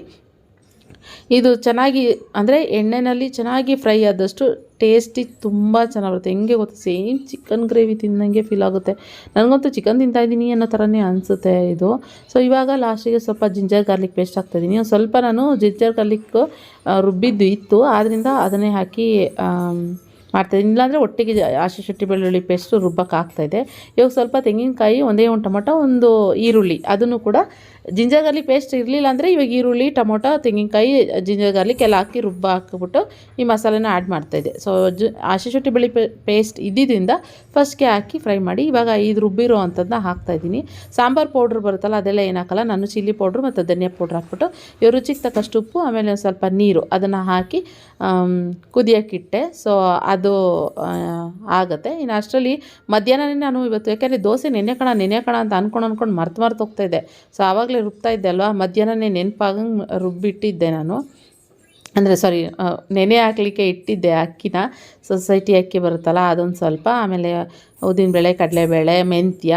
ಇದು ಚೆನ್ನಾಗಿ, ಅಂದರೆ ಎಣ್ಣೆಯಲ್ಲಿ ಚೆನ್ನಾಗಿ ಫ್ರೈ ಆದಷ್ಟು ಟೇಸ್ಟಿ ತುಂಬ ಚೆನ್ನಾಗಿ ಬರುತ್ತೆ ಹೆಂಗೆ ಗೊತ್ತಾ? ಸೇಮ್ ಚಿಕನ್ ಗ್ರೇವಿ ತಿಂದಂಗೆ ಫೀಲ್ ಆಗುತ್ತೆ. ನನಗಂತೂ ಚಿಕನ್ ತಿಂತಾ ಇದ್ದೀನಿ ಅನ್ನೋ ಥರನೇ ಅನಿಸುತ್ತೆ ಇದು. ಸೊ ಇವಾಗ ಲಾಸ್ಟಿಗೆ ಸ್ವಲ್ಪ ಜಿಂಜರ್ ಗಾರ್ಲಿಕ್ ಪೇಸ್ಟ್ ಹಾಕ್ತಾಯಿದ್ದೀನಿ ಸ್ವಲ್ಪ ನಾನು ಜಿಂಜರ್ ಗಾರ್ಲಿಕ್ ರುಬ್ಬಿದ್ದು ಇತ್ತು. ಆದ್ದರಿಂದ ಅದನ್ನೇ ಹಾಕಿ ಮಾಡ್ತಾಯಿದ್ದೀನಿ ಇಲ್ಲಾಂದರೆ ಒಟ್ಟಿಗೆ ಆಶಿ ಶೆಟ್ಟಿ ಬೆಳ್ಳುಳ್ಳಿ ಪೇಸ್ಟು ರುಬ್ಬಕ್ಕೆ ಆಗ್ತಾಯಿದೆ ಇವಾಗ ಸ್ವಲ್ಪ ತೆಂಗಿನಕಾಯಿ, ಒಂದೇ ಒಂದು ಟೊಮೊಟೊ, ಒಂದು ಈರುಳ್ಳಿ, ಅದನ್ನು ಕೂಡ ಜಿಂಜರ್ ಗಾರ್ಲಿಕ್ ಪೇಸ್ಟ್ ಇರಲಿಲ್ಲ ಅಂದರೆ ಇವಾಗ ಈರುಳ್ಳಿ, ಟೊಮೊಟೊ, ತೆಂಗಿನಕಾಯಿ, ಜಿಂಜರ್ ಗಾರ್ಲಿಕ್ ಎಲ್ಲ ಹಾಕಿ ರುಬ್ಬ ಹಾಕಿಬಿಟ್ಟು ಈ ಮಸಾಲೆನ ಆ್ಯಡ್ ಮಾಡ್ತಾಯಿದ್ದೆ ಸೊ ಜು ಹಸಿ ಶುಂಠಿ ಬೆಳ್ಳಿ ಪೇಸ್ಟ್ ಇದ್ದಿದ್ದರಿಂದ ಫಸ್ಟ್ಗೆ ಹಾಕಿ ಫ್ರೈ ಮಾಡಿ. ಇವಾಗ ಇದು ರುಬ್ಬಿರೋ ಅಂಥದ್ದನ್ನ ಹಾಕ್ತಾಯಿದ್ದೀನಿ ಸಾಂಬಾರು ಪೌಡ್ರ್ ಬರುತ್ತಲ್ಲ, ಅದೆಲ್ಲ ಏನು ಹಾಕಲ್ಲ. ನಾನು ಚಿಲ್ಲಿ ಪೌಡ್ರು ಮತ್ತು ಧನಿಯಾ ಪೌಡ್ರ್ ಹಾಕ್ಬಿಟ್ಟು, ಇವ್ರ ರುಚಿಗೆ ತಕ್ಕಷ್ಟು ಉಪ್ಪು, ಆಮೇಲೆ ಒಂದು ಸ್ವಲ್ಪ ನೀರು ಅದನ್ನು ಹಾಕಿ ಕುದಿಯೋಕ್ಕಿಟ್ಟೆ ಸೊ ಅದು ಆಗುತ್ತೆ. ಇನ್ನು ಅಷ್ಟರಲ್ಲಿ ಮಧ್ಯಾಹ್ನನೇ ನಾನು ಇವತ್ತು, ಯಾಕೆಂದರೆ ದೋಸೆ ನೆನೆ ಕಣ ನೆನೆ ಕಣ ಅಂತ ಅಂದ್ಕೊಂಡು ಅಂದ್ಕೊಂಡು ಮರ್ತು ಮರ್ತು ಹೋಗ್ತಾ ಇದ್ದೆ. ಸೊ ಆವಾಗಲೇ ರುಬ್ತಾ ಇದ್ದೆ ಅಲ್ವಾ? ಮಧ್ಯಾಹ್ನನೇ ನೆನಪಾಗಂಗೆ ರುಬ್ಬಿಟ್ಟಿದ್ದೆ ನಾನು. ಅಂದರೆ ಸಾರಿ ನೆನೆ ಹಾಕಲಿಕ್ಕೆ ಇಟ್ಟಿದ್ದೆ ಅಕ್ಕಿನ. ಸೊಸೈಟಿ ಅಕ್ಕಿ ಬರುತ್ತಲ್ಲ, ಅದೊಂದು ಸ್ವಲ್ಪ. ಆಮೇಲೆ ಉದ್ದಿನಬೇಳೆ ಕಡಲೆಬೇಳೆ ಮೆಂತ್ಯ,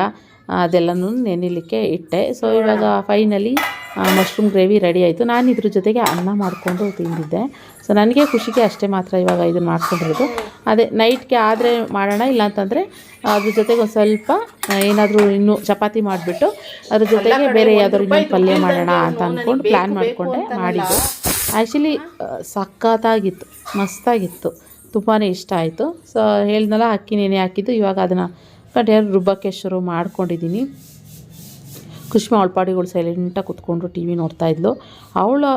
ಅದೆಲ್ಲನೂ ನೆನಿಲಿಕ್ಕೆ ಇಟ್ಟೆ. ಸೊ ಇವಾಗ ಫೈನಲಿ ಮಶ್ರೂಮ್ ಗ್ರೇವಿ ರೆಡಿ ಆಯಿತು. ನಾನು ಇದ್ರ ಜೊತೆಗೆ ಅನ್ನ ಮಾಡಿಕೊಂಡು ತಿಂದಿದ್ದೆ. ಸೊ ನನಗೆ ಖುಷಿಗೆ ಅಷ್ಟೇ ಮಾತ್ರ ಇವಾಗ ಇದನ್ನು ಮಾಡ್ಕೊಂಡಿರೋದು. ಅದೇ ನೈಟ್ಗೆ ಆದರೆ ಮಾಡೋಣ ಇಲ್ಲಾಂತಂದರೆ ಅದ್ರ ಜೊತೆಗೆ ಒಂದು ಸ್ವಲ್ಪ ಏನಾದರೂ ಇನ್ನೂ ಚಪಾತಿ ಮಾಡಿಬಿಟ್ಟು ಅದ್ರ ಜೊತೆಗೆ ಬೇರೆ ಯಾವ್ದಾದ್ರು ಇನ್ನೊಂದು ಪಲ್ಯ ಮಾಡೋಣ ಅಂತ ಅಂದ್ಕೊಂಡು ಪ್ಲ್ಯಾನ್ ಮಾಡಿಕೊಂಡೆ ಮಾಡಿದ್ದು. ಆ್ಯಕ್ಚುಲಿ ಸಖತ್ತಾಗಿತ್ತು ಮಸ್ತಾಗಿತ್ತು ತುಂಬಾ ಇಷ್ಟ ಆಯಿತು. ಸೊ ಹೇಳ್ದಲ್ಲ ಅಕ್ಕಿ ನೆನೆ ಹಾಕಿದ್ದು ಇವಾಗ ಅದನ್ನು ಕಡೆ ರುಬ್ಬಕ್ಕೆ ಶುರು ಮಾಡ್ಕೊಂಡಿದ್ದೀನಿ. ಕುಷ್ಮಾ ಅವಳ ಸೈಲೆಂಟಾಗಿ ಕುತ್ಕೊಂಡು ಟಿ ವಿ ನೋಡ್ತಾಯಿದ್ಲು ಅವಳು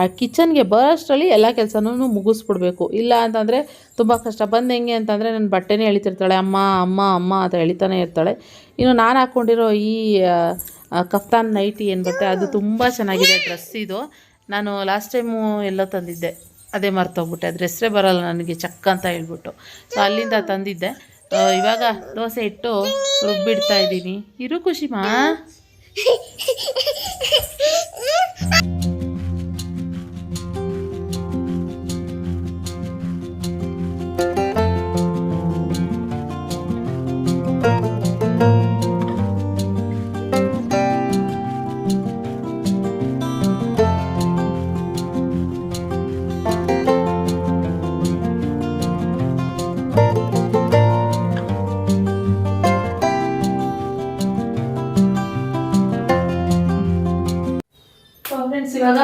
ಆ ಕಿಚನ್ಗೆ ಬರೋಷ್ಟರಲ್ಲಿ ಎಲ್ಲ ಕೆಲಸನೂ ಮುಗಿಸ್ಬಿಡ್ಬೇಕು. ಇಲ್ಲ ಅಂತಂದರೆ ತುಂಬ ಕಷ್ಟ. ಬಂದು ಹೆಂಗೆ ಅಂತಂದರೆ ನನ್ನ ಬಟ್ಟೆನೇ ಎಳಿತಿರ್ತಾಳೆ. ಅಮ್ಮ ಅಮ್ಮ ಅಮ್ಮ ಅಂತ ಎಳಿತಾನೆ ಇರ್ತಾಳೆ. ಇನ್ನು ನಾನು ಹಾಕ್ಕೊಂಡಿರೋ ಈ ಕಫ್ತಾನ್ ನೈಟಿ ಏನು ಬರುತ್ತೆ ಅದು ತುಂಬ ಚೆನ್ನಾಗಿದೆ ಡ್ರೆಸ್ ಇದು. ನಾನು ಲಾಸ್ಟ್ ಟೈಮು ಎಲ್ಲ ತಂದಿದ್ದೆ. ಅದೇ ಮರ್ತೋಗ್ಬಿಟ್ಟೆ. ಅದ್ರ ಹೆಸರೇ ಬರೋಲ್ಲ ನನಗೆ, ಚಕ್ಕ ಅಂತ ಹೇಳ್ಬಿಟ್ಟು. ಸೊ ಅಲ್ಲಿಂದ ತಂದಿದ್ದೆ. ಇವಾಗ ದೋಸೆ ಇಟ್ಟು ರುಬ್ಬಿಡ್ತಾ ಇದ್ದೀನಿ. ಇರು ಖುಷಿಮಾ ಫ್ರೆಂಡ್ಸ್ ಇವಾಗ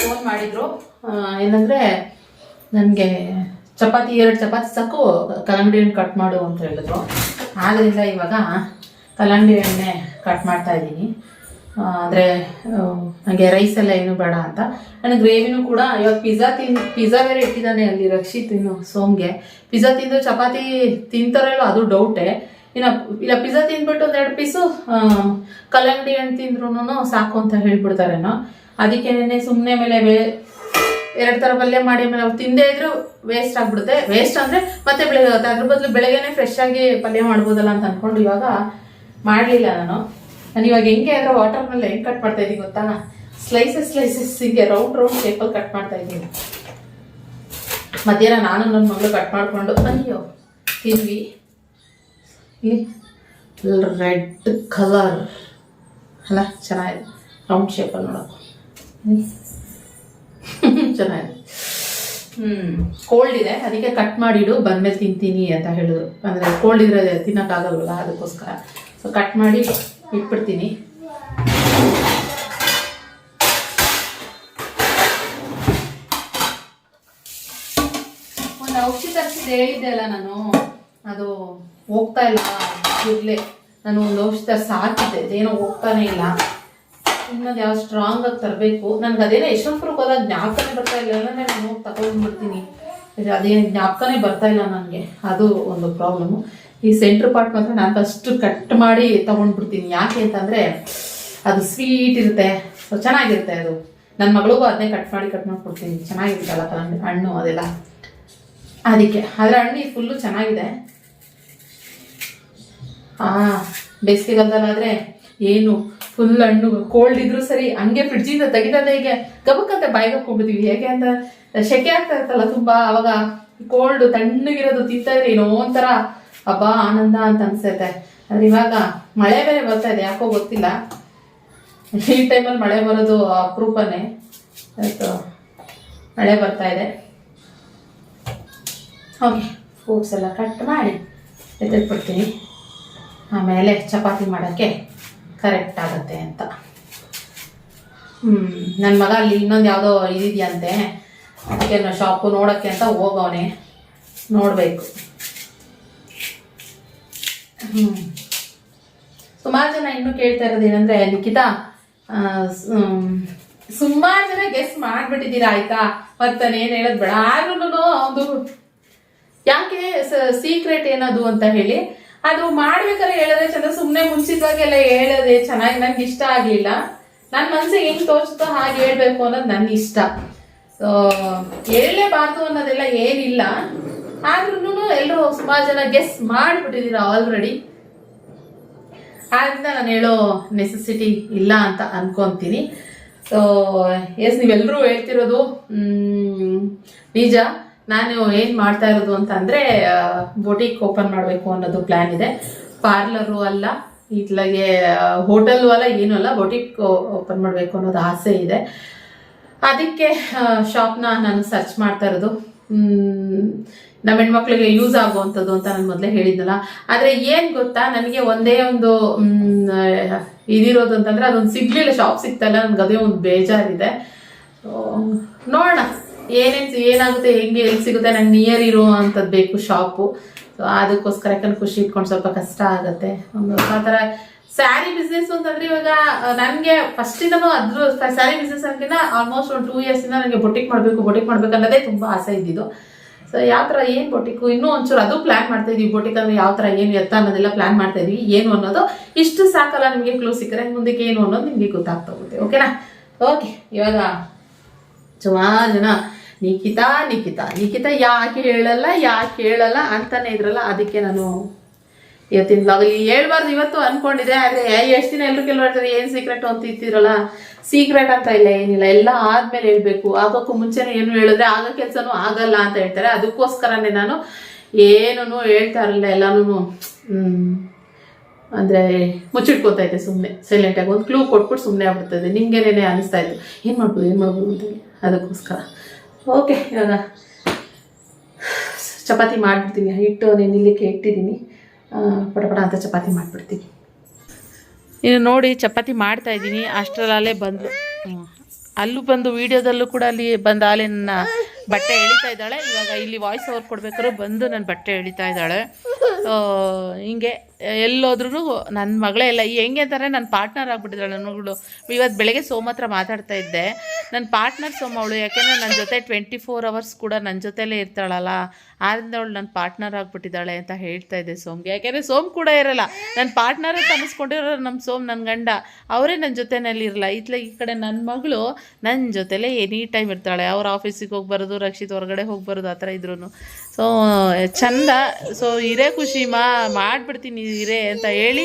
ಫೋನ್ ಮಾಡಿದ್ರು. ಏನಂದ್ರೆ ನನಗೆ ಚಪಾತಿ, ಎರಡು ಚಪಾತಿ ಸಾಕು, ಕಲ್ಲಂಗಡಿ ಹಣ್ಣು ಕಟ್ ಮಾಡು ಅಂತ ಹೇಳಿದ್ರು. ಆದ್ದರಿಂದ ಇವಾಗ ಕಲ್ಲಂಗಡಿ ಎಣ್ಣೆ ಕಟ್ ಮಾಡ್ತಾ ಇದ್ದೀನಿ. ಅಂದರೆ ನನಗೆ ರೈಸ್ ಎಲ್ಲ ಏನು ಬೇಡ ಅಂತ. ನನಗೆ ಗ್ರೇವಿನೂ ಕೂಡ, ಇವಾಗ ಪಿಜ್ಜಾ ತಿನ್ ಪಿಜ್ಜಾ ಬೇರೆ ಇಟ್ಟಿದ್ದಾನೆ ಅಲ್ಲಿ ರಕ್ಷಿತ್ ಇನ್ನು ಸೋಮ್ಗೆ. ಪಿಜ್ಜಾ ತಿಂದು ಚಪಾತಿ ತಿಂತಾರೋ ಇಲ್ಲ ಅದು ಡೌಟೇ ಇನ್ನು, ಇಲ್ಲ ಪಿಜ್ಜಾ ತಿಂದ್ಬಿಟ್ಟು ಎರಡು ಪೀಸು ಕಲ್ಲಂಗಡಿ ಹಣ್ಣು ತಿಂದ್ರೂ ಸಾಕು ಅಂತ ಹೇಳ್ಬಿಡ್ತಾರೇನೋ. ಅದಕ್ಕೇನೆ ಸುಮ್ಮನೆ ಮೇಲೆ ಎರಡು ಥರ ಪಲ್ಯ ಮಾಡಿ ಆಮೇಲೆ ಅವ್ರು ತಿಂದೇ ಇದ್ರು ವೇಸ್ಟ್ ಆಗಿಬಿಡುತ್ತೆ. ವೇಸ್ಟ್ ಅಂದರೆ ಮತ್ತೆ ಬೆಳಗ್ಗೆ ಹೋಗುತ್ತೆ ಅದ್ರ ಬದಲು ಬೆಳಗ್ಗೆನೆ ಫ್ರೆಶ್ ಆಗಿ ಪಲ್ಯ ಮಾಡ್ಬೋದಲ್ಲ ಅಂತ ಅಂದ್ಕೊಂಡು ಇವಾಗ ಮಾಡಲಿಲ್ಲ ನಾನು. ನಾನು ಇವಾಗ ಹೆಂಗೆ ಅಂದ್ರೆ ವಾಟರ್ನಲ್ಲಿ ಹೆಂಗೆ ಕಟ್ ಮಾಡ್ತಾ ಇದ್ದೀನಿ ಗೊತ್ತಾ? ಸ್ಲೈಸಸ್ ಸ್ಲೈಸಸ್ ಹೀಗೆ ರೌಂಡ್ ರೌಂಡ್ ಶೇಪಲ್ಲಿ ಕಟ್ ಮಾಡ್ತಾ ಇದ್ದೀನಿ. ಮಧ್ಯಾಹ್ನ ನಾನು ನನ್ನ ಮಗಳು ಕಟ್ ಮಾಡಿಕೊಂಡು, ಅಯ್ಯೋ, ತಿಂದ್ವಿ. ರೆಡ್ ಕಲರ್ ಅಲ್ಲ, ಚೆನ್ನಾಗಿದೆ. ರೌಂಡ್ ಶೇಪಲ್ಲಿ ನೋಡೋಕೆ ಚೆನ್ನಾಗಿದೆ. ಹ್ಞೂ ಕೋಲ್ಡ್ ಇದೆ. ಅದಕ್ಕೆ ಕಟ್ ಮಾಡಿಡು, ಬಂದ್ಮೇಲೆ ತಿಂತೀನಿ ಅಂತ ಹೇಳಿದ್ರು. ಅಂದರೆ ಕೋಲ್ಡ್ ಇದ್ರೆ ತಿನ್ನೋಕ್ಕಾಗಲ್ವಲ್ಲ, ಅದಕ್ಕೋಸ್ಕರ. ಸೊ ಕಟ್ ಮಾಡಿ ಇಟ್ಬಿಡ್ತೀನಿ. ಒಂದು ಔಷಧಿ ತರಿಸಿದ್ದು ಹೇಳಿದ್ದೆ ಅಲ್ಲ ನಾನು. ಅದು ಹೋಗ್ತಾ ಇಲ್ಲ, ಇರಲಿ. ನಾನು ಒಂದು ಔಷಧಿ ತರಿಸಿ ಹಾಕಿದ್ದೆ. ಅದೇನೋ ಹೋಗ್ತಾನೆ ಇಲ್ಲ. ಇನ್ನೊಂದು ಯಾವ ಸ್ಟ್ರಾಂಗ್ ಆಗಿ ತರಬೇಕು. ನನಗೆ ಅದೇನೋ ಯಶವಂತಪುರಕ್ಕೆ ಹೋದಾಗ ಜ್ಞಾಪಕನೇ ಬರ್ತಾ ಇಲ್ಲ. ಅಂದ್ರೆ ನಾನು ತಗೊಂಡ್ಬಿಡ್ತೀನಿ ಅದೇನು ಜ್ಞಾಪಕನೇ ಬರ್ತಾ ಇಲ್ಲ ನನಗೆ. ಅದು ಒಂದು ಪ್ರಾಬ್ಲಮ್ಮು ಈ ಸೆಂಟ್ರ್ ಪಾರ್ಟ್ ಮಾತ್ರ ನಾನು ಫಸ್ಟ್ ಕಟ್ ಮಾಡಿ ತಗೊಂಡ್ಬಿಡ್ತೀನಿ ಯಾಕೆ ಅಂತಂದರೆ ಅದು ಸ್ವೀಟ್ ಇರುತ್ತೆ. ಚೆನ್ನಾಗಿರುತ್ತೆ ಅದು. ನನ್ನ ಮಗಳಿಗೂ ಅದನ್ನೇ ಕಟ್ ಮಾಡಿ ಕಟ್ ಮಾಡ್ಕೊಡ್ತೀನಿ ಚೆನ್ನಾಗಿರುತ್ತಲ್ಲ ಕಲಂಗಡಿ ಹಣ್ಣು ಅದೆಲ್ಲ. ಅದಕ್ಕೆ. ಆದರೆ ಹಣ್ಣು ಫುಲ್ಲು ಚೆನ್ನಾಗಿದೆ. ಹಾಂ ಬೇಸಿಗೆಗಾಲದಲ್ಲಾದರೆ ಏನು ಫುಲ್ ಹಣ್ಣು ಕೋಲ್ಡ್ ಇದ್ರು ಸರಿ, ಹಂಗೆ ಫ್ರಿಡ್ಜಿಂದ ತೆಗಿತದೆ ಹೀಗೆ ಗಬಕ್ಕಂತ ಬಾಯಿಗೆ ಹೋಗ್ಬಿಡ್ತೀವಿ ಹೇಗೆ ಅಂತ, ಸೆಕೆ ಆಗ್ತಾ ಇರ್ತಲ್ಲ ತುಂಬಾ, ಅವಾಗ ಕೋಲ್ಡ್ ತಣ್ಣಗಿರೋದು ತಿಂತಾ ಇದ್ರೆ ಏನೋ ಒಂಥರ ಹಬ್ಬ ಆನಂದ ಅಂತ ಅನ್ಸೈತೆ ಆದ್ರೆ ಇವಾಗ ಮಳೆ ಬೇರೆ ಬರ್ತಾ ಇದೆ, ಯಾಕೋ ಗೊತ್ತಿಲ್ಲ. ಈ ಟೈಮಲ್ಲಿ ಮಳೆ ಬರೋದು ಅಪರೂಪನೇ. ಆಯ್ತು ಮಳೆ ಬರ್ತಾ ಇದೆ. ಓಕೆ ಫ್ರೂಟ್ಸ್ ಎಲ್ಲ ಕಟ್ ಮಾಡಿ ಎತ್ತಿಟ್ಬಿಡ್ತೀನಿ ಆಮೇಲೆ ಚಪಾತಿ ಮಾಡೋಕ್ಕೆ ಕರೆಕ್ಟ್ ಆಗುತ್ತೆ ಅಂತ. ಹ್ಞೂ ನನ್ನ ಮಗ ಅಲ್ಲಿ ಇನ್ನೊಂದು ಯಾವುದೋ ಇದೆಯಂತೆ ಅದಕ್ಕೆ ನಾವು ಶಾಪು ನೋಡೋಕ್ಕೆ ಅಂತ ಹೋಗವನೆ. ನೋಡಬೇಕು. ಹ್ಞೂ ಸುಮಾರು ಜನ ಇನ್ನೂ ಕೇಳ್ತಾ ಇರೋದು ಏನಂದ್ರೆ, ನಿಖಿತಾ ಸುಮಾರು ಜನ ಗೆಸ್ ಮಾಡ್ಬಿಟ್ಟಿದ್ದೀರಾ ಆಯ್ತಾ? ಏನು ಹೇಳೋದು ಬೇಡ. ಆದ್ರೂ ಒಂದು ಯಾಕೆ ಸೀಕ್ರೆಟ್ ಏನದು ಅಂತ ಹೇಳಿ ಅದು ಮಾಡ್ಬೇಕಾದ್ರೆ ಹೇಳದೆ ಚಂದ ಸುಮ್ಮನೆ ಮುಂಚಿತವಾಗೆಲ್ಲ ಹೇಳೋದೆ ಚೆನ್ನಾಗಿ ನನ್ಗೆ ಇಷ್ಟ ಆಗ್ಲಿಲ್ಲ. ನನ್ನ ಮನ್ಸಿಗೆ ಹೆಂಗ್ ತೋಚುತ್ತೋ ಹಾಗೆ ಹೇಳ್ಬೇಕು ಅನ್ನೋದು ನನ್ನ ಇಷ್ಟ. ಹೇಳಲೇಬಾರ್ದು ಅನ್ನೋದೆಲ್ಲ ಏನಿಲ್ಲ. ಆದ್ರೂ ಎಲ್ಲರೂ ಸುಮಾರು ಜನ ಗೆಸ್ ಮಾಡಿಬಿಟ್ಟಿದ್ದೀರಾ ಆಲ್ರೆಡಿ ಆದ್ರಿಂದ ನಾನು ಹೇಳೋ ನೆಸೆಸಿಟಿ ಇಲ್ಲ ಅಂತ ಅನ್ಕೊಂತೀನಿ. ಸೊ ಎಸ್ ನೀವೆಲ್ಲರೂ ಹೇಳ್ತಿರೋದು ನಿಜ. ನಾನು ಏನು ಮಾಡ್ತಾ ಇರೋದು ಅಂತ ಬೊಟಿಕ್ ಓಪನ್ ಮಾಡಬೇಕು ಅನ್ನೋದು ಪ್ಲ್ಯಾನ್ ಇದೆ. ಪಾರ್ಲರು ಅಲ್ಲ ಇತ್ಲಾಗೆ ಹೋಟೆಲ್ಲು ಅಲ್ಲ, ಏನೂ ಅಲ್ಲ ಬೊಟಿಕ್ ಓಪನ್ ಮಾಡಬೇಕು ಅನ್ನೋದು ಆಸೆ ಇದೆ. ಅದಕ್ಕೆ ಶಾಪ್ನ ನಾನು ಸರ್ಚ್ ಮಾಡ್ತಾ ಇರೋದು. ನಮ್ಮ ಹೆಣ್ಮಕ್ಳಿಗೆ ಯೂಸ್ ಆಗುವಂಥದ್ದು ಅಂತ ನಾನು ಮೊದಲೇ ಹೇಳಿದ್ನಲ್ಲ. ಆದರೆ ಏನು ಗೊತ್ತಾ, ನನಗೆ ಒಂದೇ ಒಂದು ಇದಿರೋದು ಅಂತಂದ್ರೆ, ಅದೊಂದು ಸಿಗ್ಲಿಲ್ಲ ಶಾಪ್ ಸಿಗ್ತಲ್ಲ ನನಗೆ ಅದೇ ಒಂದು ಬೇಜಾರಿದೆ. ನೋಡೋಣ. ಏನೇನು ಏನಾಗುತ್ತೆ, ಹೆಂಗೆ ಎಲ್ಲಿ ಸಿಗುತ್ತೆ, ನಂಗೆ ನಿಯರ್ ಇರೋ ಅಂಥದ್ದು ಬೇಕು ಶಾಪು ಸೊ ಅದಕ್ಕೋಸ್ಕರ ಯಾಕಂದ್ರೆ ಖುಷಿ ಇಟ್ಕೊಂಡು ಸ್ವಲ್ಪ ಕಷ್ಟ ಆಗುತ್ತೆ. ಒಂದು ಆ ಸ್ಯಾರಿ ಬಿಸ್ನೆಸ್ ಅಂತಂದ್ರೆ ಇವಾಗ ನನಗೆ ಫಸ್ಟಿಂದನೂ ಅದ್ರ, ಸ್ಯಾರಿ ಬಿಸ್ನೆಸ್ ಅನ್ನೋಕ್ಕಿಂತ ಆಲ್ಮೋಸ್ಟ್ ಒಂದು ಟೂ ಇಯರ್ಸಿಂದ ನನಗೆ ಬೊಟಿಕ್ ಮಾಡಬೇಕು ಬೊಟಿಕ್ ಮಾಡಬೇಕು ಅನ್ನೋದೇ ತುಂಬ ಆಸೆ ಇದ್ದಿದ್ದು. ಸೊ ಯಾವ ಥರ, ಏನು ಬೊಟಿಕ್ಕು ಇನ್ನೂ ಒಂಚೂರು ಅದು ಪ್ಲ್ಯಾನ್ ಮಾಡ್ತಾ ಇದೀವಿ. ಬೊಟಿಕ್ ಅಂದ್ರೆ ಯಾವ ಥರ, ಏನು ಎತ್ತ ಅನ್ನೋದೆಲ್ಲ ಪ್ಲ್ಯಾನ್ ಮಾಡ್ತಾ ಇದೀವಿ. ಏನು ಅನ್ನೋದು ಇಷ್ಟು ಸಾಕಲ್ಲ, ನಿಮಗೆ ಕ್ಲೂ ಸಿಕ್ಕರೆ ಮುಂದಕ್ಕೆ ಏನು ಅನ್ನೋದು ನಿಮಗೆ ಗೊತ್ತಾಗ್ತಾ ಹೋಗುತ್ತೆ. ಓಕೆನಾ ಓಕೆ ಇವಾಗ ಸುಮಾರು ಜನ ನಿಖಿತಾ ನಿಖಿತಾ ನಿಖಿತಾ ಯಾಕೆ ಹೇಳಲ್ಲ ಯಾಕೆ ಹೇಳಲ್ಲ ಅಂತಾನೆ ಇದ್ರಲ್ಲ, ಅದಕ್ಕೆ ನಾನು ಇವತ್ತಿನ ಹೇಳ್ಬಾರ್ದು. ಇವತ್ತು ಅನ್ಕೊಂಡಿದ್ದೆ, ಆದರೆ ಎಷ್ಟು ದಿನ ಎಲ್ಲರೂ ಕೆಲವು ಹೇಳ್ತಾರೆ ಏನು ಸೀಕ್ರೆಟ್ ಅಂತ ಇತ್ತಿರಲ್ಲ ಸೀಕ್ರೆಟ್ ಅಂತ ಇಲ್ಲ, ಏನಿಲ್ಲ, ಎಲ್ಲ ಆದ್ಮೇಲೆ ಹೇಳ್ಬೇಕು. ಆಗೋಕ್ಕೂ ಮುಂಚೆನೇ ಏನು ಹೇಳಿದ್ರೆ ಆಗೋ ಕೆಲಸನೂ ಆಗಲ್ಲ ಅಂತ ಹೇಳ್ತಾರೆ. ಅದಕ್ಕೋಸ್ಕರನೇ ನಾನು ಏನೂ ಹೇಳ್ತಾ ಇರಲಿಲ್ಲ ಎಲ್ಲನೂ ಅಂದರೆ ಮುಚ್ಚಿಟ್ಕೋತಾ ಇದ್ದೆ ಸುಮ್ಮನೆ ಸೈಲೆಂಟಾಗಿ ಒಂದು ಕ್ಲೂ ಕೊಟ್ಬಿಟ್ಟು ಸುಮ್ಮನೆ ಆಗ್ಬಿಡ್ತದೆ ನಿಮ್ಗೇನೇನೆ ಅನಿಸ್ತಾ ಇತ್ತು. ಏನು ಮಾಡ್ಬೋದು ಏನು ಮಾಡ್ಬೋದು ಅಂತ ಅದಕ್ಕೋಸ್ಕರ. ಓಕೆ, ಇವಾಗ ಚಪಾತಿ ಮಾಡಿಬಿಡ್ತೀನಿ. ಹಿಟ್ಟು ನೆನಿಲಿಕ್ಕೆ ಇಟ್ಟಿದ್ದೀನಿ. ಪಟಪಟ ಪಟ ಪಟ ಅಂತ ಚಪಾತಿ ಮಾಡಿಬಿಡ್ತೀನಿ. ಇನ್ನು ನೋಡಿ, ಚಪಾತಿ ಮಾಡ್ತಾ ಇದ್ದೀನಿ. ಅಷ್ಟರಲ್ಲೇ ಬಂದು ಅಲ್ಲೂ ಬಂದು, ವಿಡಿಯೋದಲ್ಲೂ ಕೂಡ ಅಲ್ಲಿ ಬಂದು ಆಲೆ ನನ್ನ ಬಟ್ಟೆ ಎಳಿತಾ ಇದ್ದಾಳೆ. ಇವಾಗ ಇಲ್ಲಿ ವಾಯ್ಸ್ ಓವರ್ ಕೊಡ್ಬೇಕಾದ್ರೆ ಬಂದು ನನ್ನ ಬಟ್ಟೆ ಎಳಿತಾ ಇದ್ದಾಳೆ. ಹಿಂಗೆ ಎಲ್ಲೋದ್ರೂ ನನ್ನ ಮಗಳೇ ಇಲ್ಲ. ಈ ಹೆಂಗೆ ಅಂತಾರೆ ನನ್ನ ಪಾರ್ಟ್ನರ್ ಆಗಿಬಿಟ್ಟಿದ್ದಾಳೆ. ನನ್ನ ಮಗಳು ಇವತ್ತು ಬೆಳಗ್ಗೆ ಸೋಮ ಹತ್ರ ಮಾತಾಡ್ತಾ ಇದ್ದೆ. ನನ್ನ ಪಾರ್ಟ್ನರ್ ಸೋಮ ಅವಳು, ಯಾಕೆಂದರೆ ನನ್ನ ಜೊತೆ ಟ್ವೆಂಟಿ ಫೋರ್ ಅವರ್ಸ್ ಕೂಡ ನನ್ನ ಜೊತೆಲೇ ಇರ್ತಾಳಲ್ಲ. ಆದ್ದರಿಂದ ಅವಳು ನನ್ನ ಪಾರ್ಟ್ನರ್ ಆಗಿಬಿಟ್ಟಿದ್ದಾಳೆ ಅಂತ ಹೇಳ್ತಾ ಇದ್ದೆ ಸೋಮ್ಗೆ. ಯಾಕೆಂದರೆ ಸೋಮ್ ಕೂಡ ಇರಲ್ಲ. ನನ್ನ ಪಾರ್ಟ್ನರೇ ತನಿಸ್ಕೊಂಡಿರೋ ನಮ್ಮ ಸೋಮ್ ನನ್ನ ಗಂಡ, ಅವರೇ ನನ್ನ ಜೊತೆನಲ್ಲಿ ಇರಲ್ಲ. ಇತ್ಲಾಗ ಈ ಕಡೆ ನನ್ನ ಮಗಳು ನನ್ನ ಜೊತೆಲೇ ಎನಿ ಟೈಮ್ ಇರ್ತಾಳೆ. ಅವ್ರ ಆಫೀಸಿಗೆ ಹೋಗಿ ಬರೋದು ರಕ್ಷಿತ್ ಹೊರಗಡೆ ಹೋಗ್ಬಾರ್ದು ಬರೋದು ಆ ಥರ ಇದ್ರು ಸೊ ಚಂದ. ಸೊ ಇರೇ ಖುಷಿ ಮಾ, ಮಾಡಿಬಿಡ್ತೀನಿ ಇರೇ ಅಂತ ಹೇಳಿ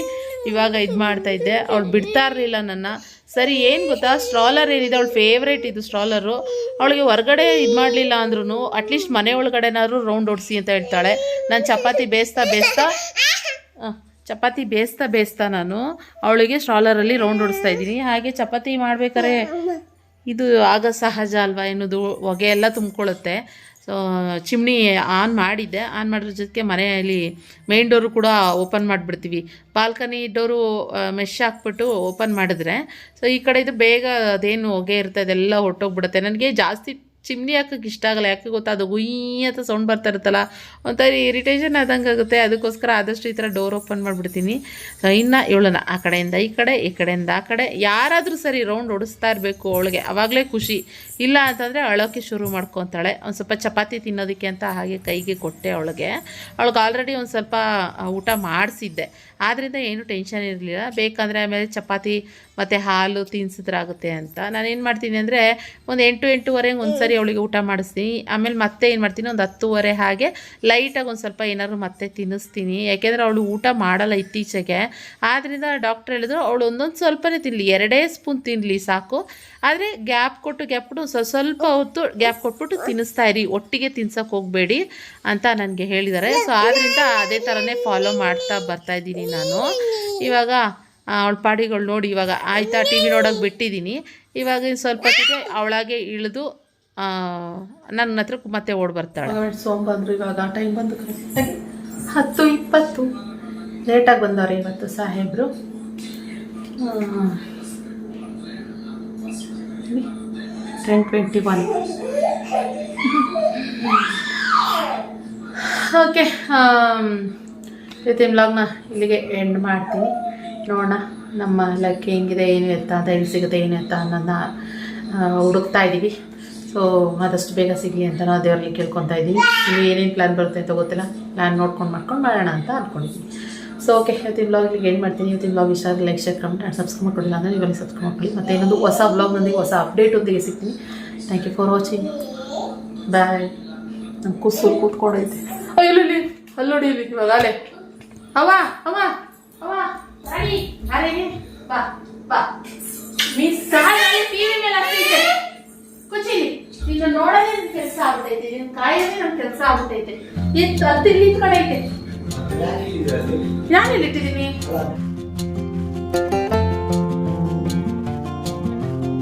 ಇವಾಗ ಇದು ಮಾಡ್ತಾ ಇದ್ದೆ. ಅವಳು ಬಿಡ್ತಾ ಇರಲಿಲ್ಲ ನನ್ನ. ಸರಿ, ಏನು ಗೊತ್ತಾ? ಸ್ಟ್ರಾಲರ್ ಏನಿದೆ, ಅವಳು ಫೇವ್ರೇಟ್ ಇದು ಸ್ಟ್ರಾಲರು ಅವಳಿಗೆ ಹೊರಗಡೆ ಇದು ಮಾಡಲಿಲ್ಲ ಅಂದ್ರೂ ಅಟ್ಲೀಸ್ಟ್ ಮನೆ ಒಳಗಡೆನಾದ್ರು ರೌಂಡ್ ಓಡಿಸಿ ಅಂತ ಹೇಳ್ತಾಳೆ. ನಾನು ಚಪಾತಿ ಬೇಯಿಸ್ತಾ ಬೇಯಿಸ್ತಾ ಚಪಾತಿ ಬೇಯಿಸ್ತಾ ಬೇಯಿಸ್ತಾ ನಾನು ಅವಳಿಗೆ ಸ್ಟ್ರಾಲರಲ್ಲಿ ರೌಂಡ್ ಓಡಿಸ್ತಾ ಇದ್ದೀನಿ. ಹಾಗೆ ಚಪಾತಿ ಮಾಡ್ಬೇಕಾದ್ರೆ ಇದು ಆಗ ಸಹಜ ಅಲ್ವಾ ಏನದು ಹೊಗೆ ಎಲ್ಲ ತುಂಬ್ಕೊಳ್ಳುತ್ತೆ. ಸೊ ಚಿಮ್ನಿ ಆನ್ ಮಾಡಿದ್ದೆ. ಆನ್ ಮಾಡಿದ್ರ ಜೊತೆಗೆ ಮನೆಯಲ್ಲಿ ಮೇನ್ ಡೋರು ಕೂಡ ಓಪನ್ ಮಾಡಿಬಿಡ್ತೀವಿ. ಬಾಲ್ಕನಿ ಡೋರು ಮೆಶ್ ಹಾಕ್ಬಿಟ್ಟು ಓಪನ್ ಮಾಡಿದ್ರೆ ಸೊ ಈ ಕಡೆ ಇದು ಬೇಗ ಅದೇನು ಹೊಗೆ ಇರುತ್ತೆ ಅದೆಲ್ಲ ಹೊಟ್ಟೋಗ್ಬಿಡುತ್ತೆ ನನಗೆ ಜಾಸ್ತಿ ಚಿಮ್ನಿ ಹಾಕಕ್ಕೆ ಇಷ್ಟ ಆಗಲ್ಲ, ಯಾಕೆ ಗೊತ್ತಾ? ಅದು ಗುಯ್ ಅಂತ ಸೌಂಡ್ ಬರ್ತಾ ಇರುತ್ತಲ್ಲ, ಒಂಥರ ಇರಿಟೇಷನ್ ಆದಂಗೆ ಆಗುತ್ತೆ. ಅದಕ್ಕೋಸ್ಕರ ಆದಷ್ಟು ಈ ಥರ ಡೋರ್ ಓಪನ್ ಮಾಡಿಬಿಡ್ತೀನಿ. ಇನ್ನು ಇವಳನ್ನ ಆ ಕಡೆಯಿಂದ ಈ ಕಡೆ, ಈ ಕಡೆಯಿಂದ ಆ ಕಡೆ. ಯಾರಾದರೂ ಸರಿ ರೌಂಡ್ ಓಡಿಸ್ತಾ ಇರಬೇಕು ಅವಳಿಗೆ, ಅವಾಗಲೇ ಖುಷಿ. ಇಲ್ಲ ಅಂತಂದರೆ ಅಳೋಕ್ಕೆ ಶುರು ಮಾಡ್ಕೊತಾಳೆ. ಒಂದು ಸ್ವಲ್ಪ ಚಪಾತಿ ತಿನ್ನೋದಕ್ಕೆ ಅಂತ ಹಾಗೆ ಕೈಗೆ ಕೊಟ್ಟೆ ಅವಳಿಗೆ. ಅವಳಿಗೆ ಆಲ್ರೆಡಿ ಒಂದು ಸ್ವಲ್ಪ ಊಟ ಮಾಡಿಸಿದ್ದೆ. ಆದ್ದರಿಂದ ಏನು ಟೆನ್ಷನ್ ಇರಲಿಲ್ಲ. ಬೇಕಂದರೆ ಆಮೇಲೆ ಚಪಾತಿ ಮತ್ತು ಹಾಲು ತಿನ್ಸಿದ್ರಾಗುತ್ತೆ ಅಂತ. ನಾನೇನು ಮಾಡ್ತೀನಿ ಅಂದರೆ, ಒಂದು ಎಂಟು, ಎಂಟೂವರೆಗೆ ಒಂದು ಸರಿ ಅವಳಿಗೆ ಊಟ ಮಾಡಿಸ್ತೀನಿ. ಆಮೇಲೆ ಮತ್ತೆ ಏನು ಮಾಡ್ತೀನಿ? ಒಂದು ಹತ್ತುವರೆ ಹಾಗೆ ಲೈಟಾಗಿ ಒಂದು ಸ್ವಲ್ಪ ಏನಾದ್ರು ಮತ್ತೆ ತಿನ್ನಿಸ್ತೀನಿ. ಯಾಕೆಂದರೆ ಅವಳು ಊಟ ಮಾಡಲ್ಲ ಇತ್ತೀಚೆಗೆ. ಆದ್ದರಿಂದ ಡಾಕ್ಟ್ರ್ ಹೇಳಿದ್ರು, ಅವಳು ಒಂದೊಂದು ಸ್ವಲ್ಪನೇ ತಿನ್ನಲಿ ಎರಡೇ ಸ್ಪೂನ್ ತಿನ್ನಲಿ ಸಾಕು. ಆದರೆ ಗ್ಯಾಪ್ ಕೊಟ್ಟು ಗ್ಯಾಪ್ ಕೊಟ್ಟು ಸ್ವಲ್ಪ ಸ್ವಲ್ಪ ಹೊತ್ತು ಗ್ಯಾಪ್ ಕೊಟ್ಬಿಟ್ಟು ತಿನ್ನಿಸ್ತಾ ಇರಿ. ಒಟ್ಟಿಗೆ ತಿನ್ಸೋಕೆ ಹೋಗಬೇಡಿ ಅಂತ ನನಗೆ ಹೇಳಿದ್ದಾರೆ. ಸೊ ಆದ್ದರಿಂದ ಅದೇ ಥರನೇ ಫಾಲೋ ಮಾಡ್ತಾ ಬರ್ತಾ ಇದ್ದೀನಿ ನಾನು. ಇವಾಗ ಅವಳ ಪಾಡಿಗಳು ನೋಡಿ ಇವಾಗ ಆಯಿತಾ? ಟಿ ವಿ ನೋಡೋಕೆ ಬಿಟ್ಟಿದ್ದೀನಿ. ಇವಾಗ ಸ್ವಲ್ಪ ಹೊತ್ತಿಗೆ ಅವಳಾಗೆ ಇಳಿದು ನನ್ನ ಹತ್ರ ಮತ್ತೆ ಓಡ್ ಬರ್ತಾಳೆ. ಸೋಮ್ ಇವಾಗ ಇವಾಗ ಟೈಮ್ ಬಂದು ಹತ್ತು ಇಪ್ಪತ್ತು ಲೇಟಾಗಿ ಬಂದವ್ರೆ ಇವತ್ತು ಸಾಹೇಬರು. ಟೆನ್ ಟ್ವೆಂಟಿ ಒನ್ ಓಕೆ ಇವತ್ತಿನ ಬ್ಲಾಗ್ನ ಇಲ್ಲಿಗೆ ಎಂಡ್ ಮಾಡ್ತೀನಿ. ನೋಡೋಣ ನಮ್ಮ ಲಕ್ಕಿ ಹೆಂಗಿದೆ ಏನು ಎತ್ತ ಅಂತ ಎಲ್ಲಿ ಸಿಗುತ್ತೆ ಏನು ಎತ್ತ ಅನ್ನೋದನ್ನ ಆ, ಹುಡುಕ್ತಾ ಇದ್ದೀವಿ ಸೊ ಆದಷ್ಟು ಬೇಗ ಸಿಗಲಿ ಅಂತ ನಾವು ದೇವರಲ್ಲಿ ಕೇಳ್ಕೊತಾ ಇದ್ದೀವಿ ಇಲ್ಲಿ ಏನೇನು ಪ್ಲ್ಯಾನ್ ಬರುತ್ತೆ ಅಂತ ಗೊತ್ತಿಲ್ಲ. ಪ್ಲ್ಯಾನ್ ನೋಡ್ಕೊಂಡು ಮಾಡ್ಕೊಂಡು ಮಾಡೋಣ ಅಂತ ಅಂದ್ಕೊಂಡಿದ್ದೀನಿ ಸೊ ಓಕೆ ಇವತ್ತಿನ ವ್ಲಾಗಿಗೆ ಏನು ಮಾಡ್ತೀನಿ. ಇವತ್ತಿನ ಬ್ಲಾಗ್ ಇಷ್ಟ like share comment and subscribe ಮಾಡ್ಕೊಂಡಿಲ್ಲ ಅಂದರೆ ಇವಾಗ ಸಬ್ಸ್ಕ್ರೈಬ್ ಮಾಡ್ಕೊಳ್ಳಿ ಮತ್ತು ಇನ್ನೊಂದು ಹೊಸ ಬ್ಲಾಗ್ನೊಂದಿಗೆ ಹೊಸ ಅಪ್ಡೇಟೊಂದಿಗೆ ಸಿಗ್ತೀನಿ. Thank you for watching bye ನಮ್ಮ ಕುಸು ಕೂತ್ಕೊಂಡೈತೆ. ಅಲ್ಲಿ ನೋಡಿ, ಇಲ್ಲಿ ಇವಾಗ ಅಲೆ ಅವ ಅವ ಅವ ಬಾ ಬಾ. ಮಿಸ್ ಸಾಯಿ ಟಿವಿ ಮೇಲೆ ಕುಚಿಲಿ ನಿನ್ನ ನೋಡೋದೇ ನನ್ ಕೆಲ್ಸ ಆಗ್ತೈತೆ ನಿನ್ ಕಾಯೋದೇ ನನ್ ಕೆಲ್ಸ ಆಗ್ತೈತೆ ನಿನ್ ತರ್ತಿ ನಿಂತ್ಕೊಂಡೈತೆ. ನಾನು ಇಲ್ಲಿಟ್ಟಿದ್ದೀನಿ?